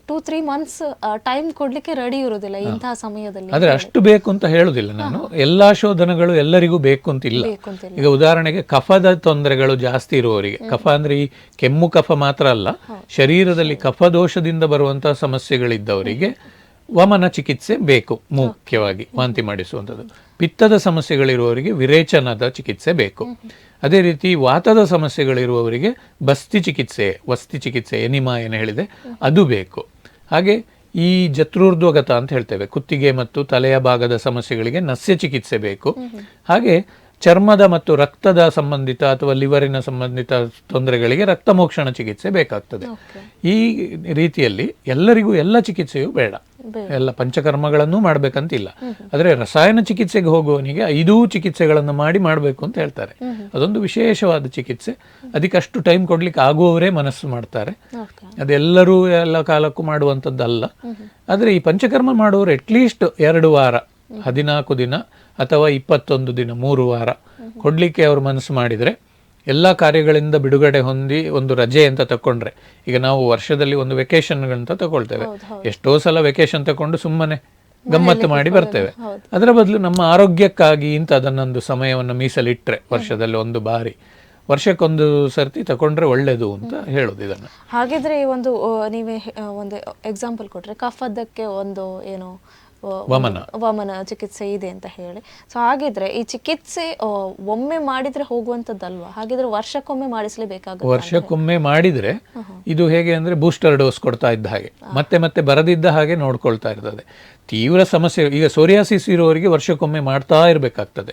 ಟೂ ತ್ರೀ ಮಂತ್ಸ್ ಟೈಮ್ ಕೊಡ್ಲಿಕ್ಕೆ ರೆಡಿ ಇರುವುದಿಲ್ಲ ಇಂತಹ ಸಮಯದಲ್ಲಿ ಆದ್ರೆ ಅಷ್ಟು ಬೇಕು ಅಂತ ಹೇಳುದಿಲ್ಲ ನಾನು. ಎಲ್ಲಾ ಶೋಧನಗಳು ಎಲ್ಲರಿಗೂ ಬೇಕು ಅಂತ ಇಲ್ಲ. ಬೇಕು ಅಂತಿಲ್ಲ ಈಗ ಉದಾಹರಣೆಗೆ ಕಫದ ತೊಂದರೆಗಳು ಜಾಸ್ತಿ ಇರುವವರಿಗೆ. ಕಫ ಅಂದ್ರೆ ಈ ಕೆಮ್ಮು ಕಫ ಮಾತ್ರ ಅಲ್ಲ ಶರೀರದಲ್ಲಿ ಕಫದೋಷದಿಂದ ಬರುವಂತಹ ಸಮಸ್ಯೆಗಳಿದ್ದವರಿಗೆ ವಮನ ಚಿಕಿತ್ಸೆ ಬೇಕು ಮುಖ್ಯವಾಗಿ ವಾಂತಿ ಮಾಡಿಸುವಂಥದ್ದು. ಪಿತ್ತದ ಸಮಸ್ಯೆಗಳಿರುವವರಿಗೆ ವಿರೇಚನದ ಚಿಕಿತ್ಸೆ ಬೇಕು. ಅದೇ ರೀತಿ ವಾತದ ಸಮಸ್ಯೆಗಳಿರುವವರಿಗೆ ಬಸ್ತಿ ಚಿಕಿತ್ಸೆ ವಸ್ತಿ ಚಿಕಿತ್ಸೆ ಎನಿಮಾ ಏನು ಹೇಳಿದೆ ಅದು ಬೇಕು. ಹಾಗೆ ಈ ಜತ್ರುರ್ಧ್ವಗತ ಅಂತ ಹೇಳ್ತೇವೆ. ಕುತ್ತಿಗೆ ಮತ್ತು ತಲೆಯ ಭಾಗದ ಸಮಸ್ಯೆಗಳಿಗೆ ನಸ್ಯ ಚಿಕಿತ್ಸೆ ಬೇಕು ಹಾಗೆ ಚರ್ಮದ ಮತ್ತು ರಕ್ತದ ಸಂಬಂಧಿತ ಅಥವಾ ಲಿವರಿನ ಸಂಬಂಧಿತ ತೊಂದರೆಗಳಿಗೆ ರಕ್ತ ಮೋಕ್ಷಣ ಚಿಕಿತ್ಸೆ ಬೇಕಾಗ್ತದೆ. ಈ ರೀತಿಯಲ್ಲಿ ಎಲ್ಲರಿಗೂ ಎಲ್ಲ ಚಿಕಿತ್ಸೆಯೂ ಬೇಡ. ಎಲ್ಲ ಪಂಚಕರ್ಮಗಳನ್ನು ಮಾಡಬೇಕಂತಿಲ್ಲ. ಆದರೆ ರಸಾಯನ ಚಿಕಿತ್ಸೆಗೆ ಹೋಗುವವನಿಗೆ ಐದೂ ಚಿಕಿತ್ಸೆಗಳನ್ನು ಮಾಡಿ ಮಾಡಬೇಕು ಅಂತ ಹೇಳ್ತಾರೆ. ಅದೊಂದು ವಿಶೇಷವಾದ ಚಿಕಿತ್ಸೆ. ಅದಕ್ಕಷ್ಟು ಟೈಮ್ ಕೊಡ್ಲಿಕ್ಕೆ ಆಗುವವರೇ ಮನಸ್ಸು ಮಾಡ್ತಾರೆ. ಅದೆಲ್ಲರೂ ಎಲ್ಲ ಕಾಲಕ್ಕೂ ಮಾಡುವಂಥದ್ದಲ್ಲ. ಆದರೆ ಈ ಪಂಚಕರ್ಮ ಮಾಡುವವರು ಅಟ್ಲೀಸ್ಟ್ ಎರಡು ವಾರ ಹದಿನಾಲ್ಕು ದಿನ ಅಥವಾ ಇಪ್ಪತ್ತೊಂದು ದಿನ ಮೂರು ವಾರ. ಕೊಡ್ಲಿಕ್ಕೆ ಅವರು ಮನಸ್ಸು ಮಾಡಿದರೆ ಎಲ್ಲ ಕಾರ್ಯಗಳಿಂದ ಬಿಡುಗಡೆ ಹೊಂದಿ ಒಂದು ರಜೆ ಅಂತ ತಕೊಂಡ್ರೆ ಈಗ ನಾವು ವರ್ಷದಲ್ಲಿ ಒಂದು ವೆಕೇಶನ್ ಅಂತ ತಗೊಳ್ತೇವೆ ಎಷ್ಟೋ ಸಲ ವೆಕೇಶನ್ ತಕೊಂಡು ಸುಮ್ಮನೆ ಗಮ್ಮತ್ತು ಮಾಡಿ ಬರ್ತೇವೆ. ಅದರ ಬದಲು ನಮ್ಮ ಆರೋಗ್ಯಕ್ಕಾಗಿ ಇಂಥ ಅದನ್ನೊಂದು ಸಮಯವನ್ನು ಮೀಸಲಿಟ್ರೆ ವರ್ಷದಲ್ಲಿ ಒಂದು ಬಾರಿ ವರ್ಷಕ್ಕೊಂದು ಸರ್ತಿ ತಕೊಂಡ್ರೆ ಒಳ್ಳೇದು ಅಂತ ಹೇಳೋದು ಇದನ್ನು. ಹಾಗಿದ್ರೆ ಈ ಒಂದು ನೀವೇ ಒಂದು ಎಕ್ಸಾಂಪಲ್ ಕೊಟ್ರೆ ಕಫದಕ್ಕೆ ಒಂದು ಏನು ವಮನ. ವಮನ ಚಿಕಿತ್ಸೆ ಇದೆ ಅಂತ ಹೇಳಿ. ಸೊ ಹಾಗಿದ್ರೆ ಈ ಚಿಕಿತ್ಸೆ ಒಮ್ಮೆ ಮಾಡಿದ್ರೆ ಹೋಗುವಂತದ್ದಲ್ವಾ? ಹಾಗಿದ್ರೆ ವರ್ಷಕ್ಕೊಮ್ಮೆ ಮಾಡಿಸಲೇಬೇಕಾಗುತ್ತೆ ವರ್ಷಕ್ಕೊಮ್ಮೆ ಮಾಡಿದ್ರೆ ಇದು ಹೇಗೆ ಅಂದ್ರೆ ಬೂಸ್ಟರ್ ಡೋಸ್ ಕೊಡ್ತಾ ಇದ್ದ ಹಾಗೆ. ಮತ್ತೆ ಮತ್ತೆ ಬರದಿದ್ದ ಹಾಗೆ ನೋಡ್ಕೊಳ್ತಾ ಇರ್ತದೆ. ತೀವ್ರ ಸಮಸ್ಯೆ ಈಗ ಸೋರಿಯಾಸಿಸ್ ಇರುವವರಿಗೆ ವರ್ಷಕ್ಕೊಮ್ಮೆ ಮಾಡ್ತಾ ಇರಬೇಕಾಗ್ತದೆ.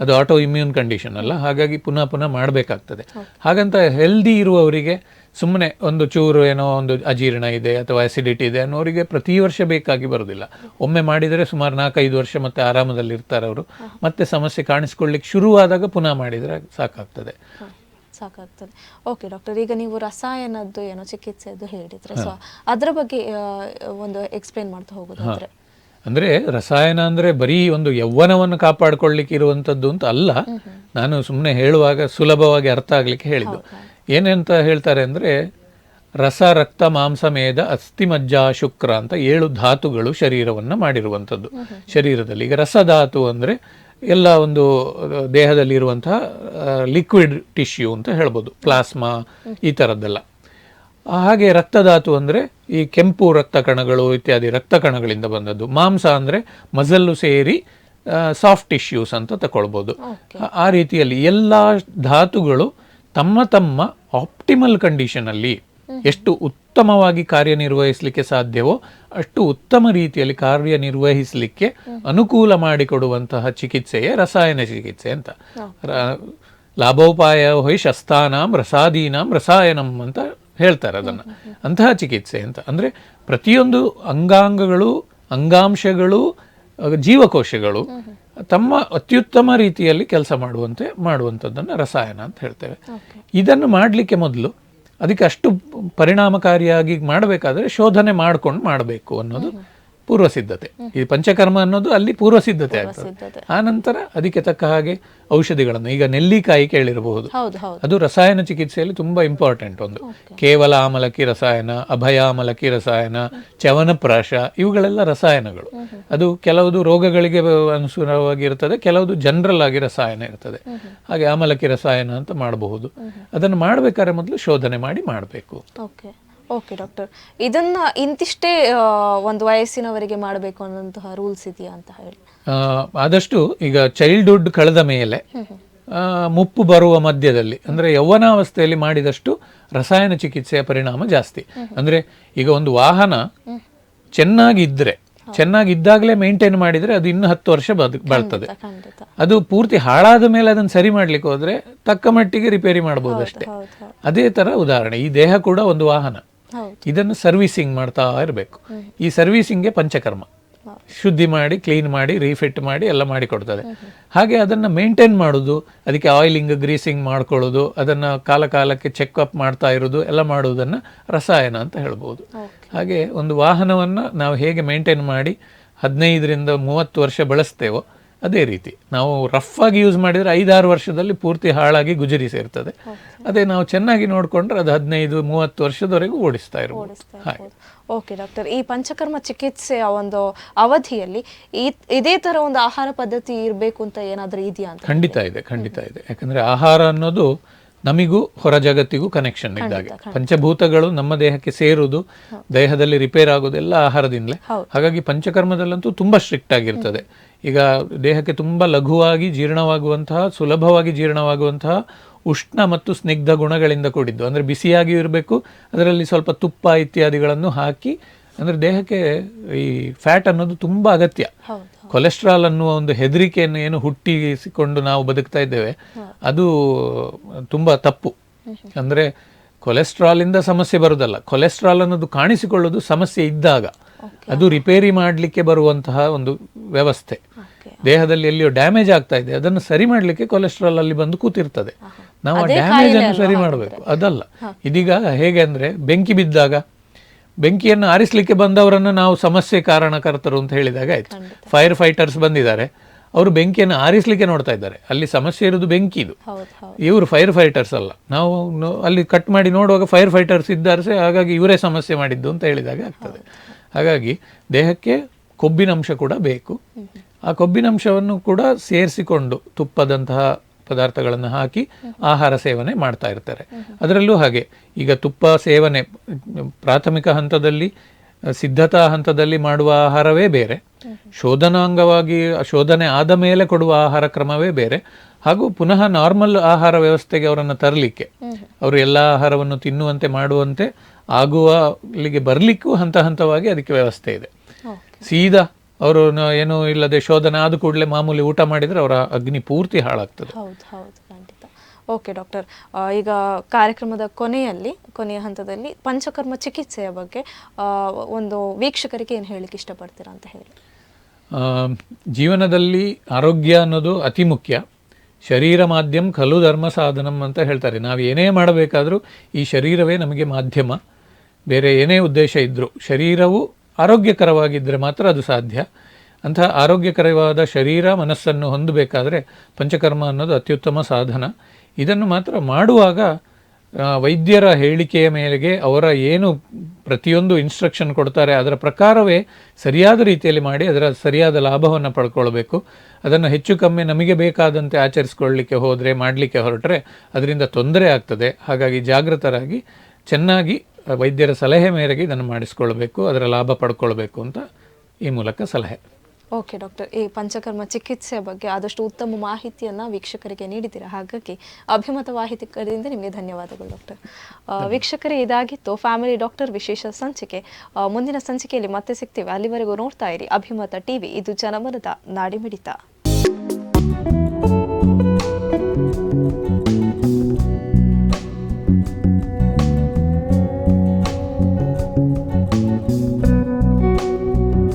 ಅದು ಆಟೋ ಇಮ್ಯೂನ್ ಕಂಡೀಷನ್ ಅಲ್ಲ? ಹಾಗಾಗಿ ಪುನಃ ಪುನಃ ಮಾಡಬೇಕಾಗ್ತದೆ. ಹಾಗಂತ ಹೆಲ್ದಿ ಇರುವವರಿಗೆ ಸುಮ್ಮನೆ ಒಂದು ಚೂರು ಏನೋ ಒಂದು ಅಜೀರ್ಣ ಇದೆ ಅಥವಾ ಅಸಿಡಿಟಿ ಇದೆ ಅನ್ನೋರಿಗೆ ಪ್ರತಿ ವರ್ಷ ಬೇಕಾಗಿ ಬರೋದಿಲ್ಲ. ಒಮ್ಮೆ ಮಾಡಿದರೆ ಸುಮಾರು ನಾಲ್ಕೈದು ವರ್ಷ ಮತ್ತೆ ಆರಾಮದಲ್ಲಿ ಇರ್ತಾರೆ ಅವರು ಮತ್ತೆ ಸಮಸ್ಯೆ ಕಾಣಿಸ್ಕೊಳ್ಳಿಕ್ಕೆ ಶುರುವಾದಾಗ ಪುನಃ ಮಾಡಿದರೆ ಸಾಕಾಗ್ತದೆ. ಸಾಕಾಗ್ತದೆ. ಓಕೆ ಡಾಕ್ಟರ್ ಈಗ ನೀವು ರಸಾಯನದ್ದು ಏನೋ ಚಿಕಿತ್ಸೆದ್ದು ಹೇಳಿದ್ರೆ ಸೊ ಅದರ ಬಗ್ಗೆ ಒಂದು ಎಕ್ಸ್ಪ್ಲೇನ್ ಮಾಡ್ತಾ ಹೋಗೋದು ಅಂದ್ರೆ ರಸಾಯನ ಅಂದ್ರೆ ಬರೀ ಒಂದು ಯೌವನವನ್ನು ಕಾಪಾಡ್ಕೊಳ್ಳಿಕ್ಕೆ ಇರುವಂಥದ್ದು ಅಂತ ಅಲ್ಲ. ನಾನು ಸುಮ್ಮನೆ ಹೇಳುವಾಗ ಸುಲಭವಾಗಿ ಅರ್ಥ ಆಗಲಿಕ್ಕೆ ಹೇಳಿದ್ದು. ಏನಂತ ಹೇಳ್ತಾರೆ ಅಂದರೆ ರಸ ರಕ್ತ ಮಾಂಸ ಮೇದ ಅಸ್ಥಿ ಮಜ್ಜಾ ಶುಕ್ರ ಅಂತ ಏಳು ಧಾತುಗಳು ಶರೀರವನ್ನು ಮಾಡಿರುವಂಥದ್ದು. ಶರೀರದಲ್ಲಿ. ಈಗ ರಸಧಾತು ಅಂದರೆ ಎಲ್ಲ ಒಂದು ದೇಹದಲ್ಲಿರುವಂತಹ ಲಿಕ್ವಿಡ್ ಟಿಶ್ಯೂ ಅಂತ ಹೇಳ್ಬೋದು. ಪ್ಲಾಸ್ಮಾ ಈ ಥರದ್ದೆಲ್ಲ ಹಾಗೆ ರಕ್ತಧಾತು ಅಂದರೆ ಈ ಕೆಂಪು ರಕ್ತ ಕಣಗಳು ಇತ್ಯಾದಿ ರಕ್ತ ಕಣಗಳಿಂದ ಬಂದದ್ದು. ಮಾಂಸ ಅಂದರೆ ಮಜಲ್ಲು ಸೇರಿ ಸಾಫ್ಟ್ ಟಿಶ್ಯೂಸ್ ಅಂತ ತಗೊಳ್ಬೋದು ಆ ರೀತಿಯಲ್ಲಿ ಎಲ್ಲ ಧಾತುಗಳು ತಮ್ಮ ತಮ್ಮ ಆಪ್ಟಿಮಲ್ ಕಂಡೀಷನಲ್ಲಿ ಎಷ್ಟು ಉತ್ತಮವಾಗಿ ಕಾರ್ಯನಿರ್ವಹಿಸಲಿಕ್ಕೆ ಸಾಧ್ಯವೋ ಅಷ್ಟು ಉತ್ತಮ ರೀತಿಯಲ್ಲಿ ಕಾರ್ಯನಿರ್ವಹಿಸಲಿಕ್ಕೆ ಅನುಕೂಲ ಮಾಡಿಕೊಡುವಂತಹ ಚಿಕಿತ್ಸೆಯೇ ರಸಾಯನ ಚಿಕಿತ್ಸೆ ಅಂತ. ಲಾಭೋಪಾಯ ಹೊಯ್ ಶಸ್ತಾನಾಂ ರಸಾದೀನಾಂ ರಸಾಯನಂ ಅಂತ ಹೇಳ್ತಾರೆ ಅದನ್ನು. ಅಂತಹ ಚಿಕಿತ್ಸೆ ಅಂತ. ಅಂದರೆ ಪ್ರತಿಯೊಂದು ಅಂಗಾಂಗಗಳು ಅಂಗಾಂಶಗಳು ಜೀವಕೋಶಗಳು ತಮ್ಮ ಅತ್ಯುತ್ತಮ ರೀತಿಯಲ್ಲಿ ಕೆಲಸ ಮಾಡುವಂತೆ ಮಾಡುವಂಥದ್ದನ್ನು ರಸಾಯನ ಅಂತ ಹೇಳ್ತೇವೆ. ಇದನ್ನು ಮಾಡಲಿಕ್ಕೆ ಮೊದಲು ಅದಕ್ಕೆ ಅಷ್ಟು ಪರಿಣಾಮಕಾರಿಯಾಗಿ ಮಾಡಬೇಕಾದ್ರೆ ಶೋಧನೆ ಮಾಡಿಕೊಂಡು ಮಾಡಬೇಕು ಅನ್ನೋದು ಪೂರ್ವ ಸಿದ್ಧತೆ. ಈ ಪಂಚಕರ್ಮ ಅನ್ನೋದು ಅಲ್ಲಿ ಪೂರ್ವ ಸಿದ್ಧತೆ ಆಗ್ತದೆ. ಆ ನಂತರ ಅದಕ್ಕೆ ತಕ್ಕ ಹಾಗೆ ಔಷಧಿಗಳನ್ನು ಈಗ ನೆಲ್ಲಿಕಾಯಿ ಕೇಳಿರಬಹುದು. ಹೌದು ಹೌದು. ಅದು ರಸಾಯನ ಚಿಕಿತ್ಸೆಯಲ್ಲಿ ತುಂಬಾ ಇಂಪಾರ್ಟೆಂಟ್ ಒಂದು. ಕೇವಲ ಆಮಲಕ್ಕಿ ರಸಾಯನ ಅಭಯ ಆಮಲಕ್ಕಿ ರಸಾಯನ ಚವನಪ್ರಾಶ ಇವುಗಳೆಲ್ಲ ರಸಾಯನಗಳು. ಅದು ಕೆಲವುದು ರೋಗಗಳಿಗೆ ಅನುಸಾರವಾಗಿ ಕೆಲವು ಕೆಲವುದು ಜನರಲ್ ಆಗಿ ರಸಾಯನ ಇರ್ತದೆ. ಹಾಗೆ ಆಮಲಕ್ಕಿ ರಸಾಯನ ಅಂತ ಮಾಡಬಹುದು. ಅದನ್ನು ಮಾಡಬೇಕಾದ್ರೆ ಮೊದಲು ಶೋಧನೆ ಮಾಡಿ ಮಾಡಬೇಕು. ಓಕೆ ಡಾಕ್ಟರ್ ಇದನ್ನ ಇಂತಿಷ್ಟೇ ಆ, ಒಂದು ವಯಸ್ಸಿನವರೆಗೆ ಮಾಡಬೇಕು ಅನ್ನೋಂತಹ ರೂಲ್ಸ್ ಇದೆಯಾ ಅಂತ ಹೇಳಿ. ಆದಷ್ಟು ಈಗ ಚೈಲ್ಡ್ಹುಡ್ ಕಳೆದ ಮೇಲೆ ಆ, ಮುಪ್ಪು ಬರುವ ಮಧ್ಯದಲ್ಲಿ ಅಂದ್ರೆ ಯೌವನಾವಸ್ಥೆಯಲ್ಲಿ ಮಾಡಿದಷ್ಟು ರಸಾಯನ ಚಿಕಿತ್ಸೆಯ ಪರಿಣಾಮ ಜಾಸ್ತಿ. ಅಂದ್ರೆ ಈಗ ಒಂದು ವಾಹನ ಚೆನ್ನಾಗಿದ್ರೆ ಚೆನ್ನಾಗಿದ್ದಾಗಲೇ ಮೇಂಟೈನ್ ಮಾಡಿದ್ರೆ ಅದು ಇನ್ನೂ ಹತ್ತು ವರ್ಷ ಬದು ಬಾಳ್ತದೆ. ಖಂಡಿತ. ಅದು ಪೂರ್ತಿ ಹಾಳಾದ ಮೇಲೆ ಅದನ್ನು ಸರಿ ಮಾಡ್ಲಿಕ್ಕೆ ಹೋದ್ರೆ ತಕ್ಕ ಮಟ್ಟಿಗೆ ರಿಪೇರಿ ಮಾಡ್ಬೋದು ಅಷ್ಟೇ ಹೌದು. ಅದೇ ತರ ಉದಾಹರಣೆ ಈ ದೇಹ ಕೂಡ ಒಂದು ವಾಹನ. ಇದನ್ನು ಸರ್ವಿಸಿಂಗ್ ಮಾಡ್ತಾ ಇರಬೇಕು. ಈ ಸರ್ವಿಸಿಂಗ್ಗೆ ಪಂಚಕರ್ಮ. ಶುದ್ಧಿ ಮಾಡಿ ಕ್ಲೀನ್ ಮಾಡಿ ರೀಫಿಟ್ ಮಾಡಿ ಎಲ್ಲ ಮಾಡಿ ಕೊಡ್ತದೆ. ಹಾಗೆ ಅದನ್ನು ಮೇಂಟೈನ್ ಮಾಡೋದು ಅದಕ್ಕೆ ಆಯಿಲಿಂಗ್ ಗ್ರೀಸಿಂಗ್ ಮಾಡ್ಕೊಳ್ಳೋದು ಅದನ್ನು ಕಾಲ ಕಾಲಕ್ಕೆ ಚೆಕ್ ಅಪ್ ಮಾಡ್ತಾ ಇರೋದು ಎಲ್ಲ ಮಾಡುವುದನ್ನು ರಸಾಯನ ಅಂತ ಹೇಳ್ಬೋದು. ಹಾಗೆ ಒಂದು ವಾಹನವನ್ನು ನಾವು ಹೇಗೆ ಮೇಂಟೈನ್ ಮಾಡಿ ಹದಿನೈದರಿಂದ ಮೂವತ್ತು ವರ್ಷ ಬಳಸ್ತೇವೋ ಅದೇ ರೀತಿ. ನಾವು ರಫ್ ಆಗಿ ಯೂಸ್ ಮಾಡಿದರೆ ಐದಾರು ವರ್ಷದಲ್ಲಿ ಪೂರ್ತಿ ಹಾಳಾಗಿ ಗುಜರಿ ಸೇರ್ತದೆ. ಅದೇ ನಾವು ಚೆನ್ನಾಗಿ ನೋಡಿಕೊಂಡ್ರೆ ಅದು ಹದಿನೈದು ಮೂವತ್ತು ವರ್ಷದವರೆಗೂ ಓಡಿಸ್ತಾ ಇರ್ಬೋದು. ಹಾಗೆ. ಓಕೆ ಡಾಕ್ಟರ್ ಈ ಪಂಚಕರ್ಮ ಚಿಕಿತ್ಸೆಯ ಒಂದು ಅವಧಿಯಲ್ಲಿ ಇದೇ ತರ ಒಂದು ಆಹಾರ ಪದ್ಧತಿ ಇರಬೇಕು ಅಂತ ಏನಾದರೂ ಇದೆಯಾ ಅಂತ ಖಂಡಿತ ಇದೆ ಖಂಡಿತ ಇದೆ. ಯಾಕಂದ್ರೆ ಆಹಾರ ಅನ್ನೋದು ನಮಿಗೂ ಹೊರ ಜಗತ್ತಿಗೂ ಕನೆಕ್ಷನ್ ಇದ್ದಾಗೆ. ಪಂಚಭೂತಗಳು ನಮ್ಮ ದೇಹಕ್ಕೆ ಸೇರುವುದು ದೇಹದಲ್ಲಿ ರಿಪೇರ್ ಆಗೋದೆಲ್ಲ ಎಲ್ಲ ಆಹಾರದಿಂದಲೇ ಹಾಗಾಗಿ ಪಂಚಕರ್ಮದಲ್ಲಂತೂ ತುಂಬಾ ಸ್ಟ್ರಿಕ್ಟ್ ಆಗಿರ್ತದೆ. ಈಗ ದೇಹಕ್ಕೆ ತುಂಬಾ ಲಘುವಾಗಿ ಜೀರ್ಣವಾಗುವಂತಹ ಸುಲಭವಾಗಿ ಜೀರ್ಣವಾಗುವಂತಹ ಉಷ್ಣ ಮತ್ತು ಸ್ನಿಗ್ಧ ಗುಣಗಳಿಂದ ಕೂಡಿದ್ದು. ಅಂದ್ರೆ ಬಿಸಿಯಾಗಿಯೂ ಇರಬೇಕು ಅದರಲ್ಲಿ ಸ್ವಲ್ಪ ತುಪ್ಪ ಇತ್ಯಾದಿಗಳನ್ನು ಹಾಕಿ ಅಂದ್ರೆ ದೇಹಕ್ಕೆ ಈ ಫ್ಯಾಟ್ ಅನ್ನೋದು ತುಂಬಾ ಅಗತ್ಯ. ಕೊಲೆಸ್ಟ್ರಾಲ್ ಅನ್ನುವ ಒಂದು ಹೆದರಿಕೆಯನ್ನು ಏನು ಹುಟ್ಟಿಸಿಕೊಂಡು ನಾವು ಬದುಕ್ತಾ ಇದ್ದೇವೆ ಅದು ತುಂಬಾ ತಪ್ಪು. ಅಂದ್ರೆ ಕೊಲೆಸ್ಟ್ರಾಲಿಂದ ಸಮಸ್ಯೆ ಬರುದಲ್ಲ ಕೊಲೆಸ್ಟ್ರಾಲ್ ಅನ್ನೋದು ಕಾಣಿಸಿಕೊಳ್ಳೋದು ಸಮಸ್ಯೆ ಇದ್ದಾಗ. ಅದು ರಿಪೇರಿ ಮಾಡಲಿಕ್ಕೆ ಬರುವಂತಹ ಒಂದು ವ್ಯವಸ್ಥೆ. ದೇಹದಲ್ಲಿ ಎಲ್ಲಿಯೋ ಡ್ಯಾಮೇಜ್ ಆಗ್ತಾ ಇದೆ. ಅದನ್ನು ಸರಿ ಮಾಡಲಿಕ್ಕೆ ಕೊಲೆಸ್ಟ್ರಾಲ್ ಅಲ್ಲಿ ಬಂದು ಕೂತಿರ್ತದೆ. ನಾವು ಆ ಡ್ಯಾಮೇಜ್ ಅನ್ನು ಸರಿ ಮಾಡಬೇಕು. ಅದಲ್ಲ. ಇದೀಗ ಹೇಗೆ ಅಂದ್ರೆ ಬೆಂಕಿ ಬಿದ್ದಾಗ ಬೆಂಕಿಯನ್ನು ಆರಿಸಲಿಕ್ಕೆ ಬಂದವರನ್ನು ನಾವು ಸಮಸ್ಯೆ ಕಾರಣಕರ್ತರು ಅಂತ ಹೇಳಿದಾಗ ಆಯ್ತು. ಫೈರ್ ಫೈಟರ್ಸ್ ಬಂದಿದ್ದಾರೆ. ಅವರು ಬೆಂಕಿಯನ್ನು ಆರಿಸಲಿಕ್ಕೆ ನೋಡ್ತಾ ಇದ್ದಾರೆ. ಅಲ್ಲಿ ಸಮಸ್ಯೆ ಇರೋದು ಬೆಂಕಿ ಇದು. ಹೌದು ಇವರು ಫೈರ್ ಫೈಟರ್ಸ್ ಅಲ್ಲ. ನಾವು ಅಲ್ಲಿ ಕಟ್ ಮಾಡಿ ನೋಡುವಾಗ ಫೈರ್ ಫೈಟರ್ಸ್ ಇದ್ದಾರೆ ಹಾಗಾಗಿ ಇವರೇ ಸಮಸ್ಯೆ ಮಾಡಿದ್ದು ಅಂತ ಹೇಳಿದಾಗ ಆಗ್ತದೆ. ಹಾಗಾಗಿ ದೇಹಕ್ಕೆ ಕೊಬ್ಬಿನ ಅಂಶ ಕೂಡ ಬೇಕು. ಆ ಕೊಬ್ಬಿನಂಶವನ್ನು ಕೂಡ ಸೇರಿಸಿಕೊಂಡು ತುಪ್ಪದಂತಹ ಪದಾರ್ಥಗಳನ್ನು ಹಾಕಿ ಆಹಾರ ಸೇವನೆ ಮಾಡ್ತಾ ಇರ್ತಾರೆ. ಅದರಲ್ಲೂ ಹಾಗೆ ಈಗ ತುಪ್ಪ ಸೇವನೆ ಪ್ರಾಥಮಿಕ ಹಂತದಲ್ಲಿ ಸಿದ್ಧತಾ ಹಂತದಲ್ಲಿ ಮಾಡುವ ಆಹಾರವೇ ಬೇರೆ. ಶೋಧನಾಂಗವಾಗಿ ಶೋಧನೆ ಆದ ಮೇಲೆ ಕೊಡುವ ಆಹಾರ ಕ್ರಮವೇ ಬೇರೆ. ಹಾಗೂ ಪುನಃ ನಾರ್ಮಲ್ ಆಹಾರ ವ್ಯವಸ್ಥೆಗೆ ಅವರನ್ನು ತರಲಿಕ್ಕೆ ಅವರು ಎಲ್ಲ ಆಹಾರವನ್ನು ತಿನ್ನುವಂತೆ ಮಾಡುವಂತೆ ಆಗುವ ಇಲ್ಲಿಗೆ ಬರಲಿಕ್ಕೂ ಹಂತ ಹಂತವಾಗಿ ಅದಕ್ಕೆ ವ್ಯವಸ್ಥೆ ಇದೆ. ಸೀದಾ ಅವರು ಏನು ಇಲ್ಲದೆ ಶೋಧನೆ ಆದ ಕೂಡಲೇ ಮಾಮೂಲಿ ಊಟ ಮಾಡಿದರೆ ಅವರ ಅಗ್ನಿ ಪೂರ್ತಿ ಹಾಳಾಗ್ತದೆ. ಹೌದು ಹೌದು ಖಂಡಿತ. Okay doctor. ಈಗ ಕಾರ್ಯಕ್ರಮದ ಕೊನೆಯಲ್ಲಿ ಕೊನೆಯ ಹಂತದಲ್ಲಿ ಪಂಚಕರ್ಮ ಚಿಕಿತ್ಸೆಯ ಬಗ್ಗೆ ಒಂದು ವೀಕ್ಷಕರಿಗೆ ಏನು ಹೇಳಲಿಕ್ಕೆ ಇಷ್ಟಪಡ್ತೀರಾ ಅಂತ ಹೇಳಿ. ಜೀವನದಲ್ಲಿ ಆರೋಗ್ಯ ಅನ್ನೋದು ಅತಿ ಮುಖ್ಯ. ಶರೀರ ಮಾಧ್ಯಮ ಖಲು ಧರ್ಮ ಸಾಧನಂ ಅಂತ ಹೇಳ್ತಾರೆ. ನಾವು ಏನೇ ಮಾಡಬೇಕಾದರೂ ಈ ಶರೀರವೇ ನಮಗೆ ಮಾಧ್ಯಮ. ಬೇರೆ ಏನೇ ಉದ್ದೇಶ ಇದ್ದರೂ ಶರೀರವು ಆರೋಗ್ಯಕರವಾಗಿದ್ದರೆ ಮಾತ್ರ ಅದು ಸಾಧ್ಯ. ಅಂತಹ ಆರೋಗ್ಯಕರವಾದ ಶರೀರ ಮನಸ್ಸನ್ನು ಹೊಂದಬೇಕಾದರೆ ಪಂಚಕರ್ಮ ಅನ್ನೋದು ಅತ್ಯುತ್ತಮ ಸಾಧನ. ಇದನ್ನು ಮಾತ್ರ ಮಾಡುವಾಗ ವೈದ್ಯರ ಹೇಳಿಕೆಯ ಮೇರೆಗೆ ಅವರ ಏನು ಪ್ರತಿಯೊಂದು ಇನ್ಸ್ಟ್ರಕ್ಷನ್ ಕೊಡ್ತಾರೆ, ಅದರ ಪ್ರಕಾರವೇ ಸರಿಯಾದ ರೀತಿಯಲ್ಲಿ ಮಾಡಿ ಅದರ ಸರಿಯಾದ ಲಾಭವನ್ನು ಪಡ್ಕೊಳ್ಬೇಕು. ಅದನ್ನು ಹೆಚ್ಚು ಕಮ್ಮಿ ನಮಗೆ ಬೇಕಾದಂತೆ ಆಚರಿಸ್ಕೊಳ್ಳಿಕ್ಕೆ ಹೋದರೆ, ಮಾಡಲಿಕ್ಕೆ ಹೊರಟ್ರೆ, ಅದರಿಂದ ತೊಂದರೆ ಆಗ್ತದೆ. ಹಾಗಾಗಿ ಜಾಗೃತರಾಗಿ ಚೆನ್ನಾಗಿ ವೈದ್ಯರ ಸಲಹೆ ಮೇರೆಗೆ ಇದನ್ನು ಮಾಡಿಸ್ಕೊಳ್ಬೇಕು ಅದರ ಲಾಭ ಪಡ್ಕೊಳ್ಬೇಕು ಅಂತ ಈ ಮೂಲಕ ಸಲಹೆ. Okay doctor. ಈ ಪಂಚಕರ್ಮ ಚಿಕಿತ್ಸೆಯ ಬಗ್ಗೆ ಆದಷ್ಟು ಉತ್ತಮ ಮಾಹಿತಿಯನ್ನು ವೀಕ್ಷಕರಿಗೆ ನೀಡಿದ್ದೀರಾ? ಹಾಗಾಗಿ ಅಭಿಮತ ವಾಹಿತಿಕರಿಂದ ನಿಮಗೆ ಧನ್ಯವಾದಗಳು ಡಾಕ್ಟರ್. ವೀಕ್ಷಕರೇ ಇದಾಗಿತ್ತು ಫ್ಯಾಮಿಲಿ ಡಾಕ್ಟರ್ ವಿಶೇಷ ಸಂಚಿಕೆ. ಮುಂದಿನ ಸಂಚಿಕೆಯಲ್ಲಿ ಮತ್ತೆ ಸಿಗ್ತೀವಿ. ಅಲ್ಲಿವರೆಗೂ ನೋಡ್ತಾ ಇರಿ ಅಭಿಮತ ಟಿವಿ. ಇದು ಜನಮನದ ನಾಡಿಮಿಡಿತ.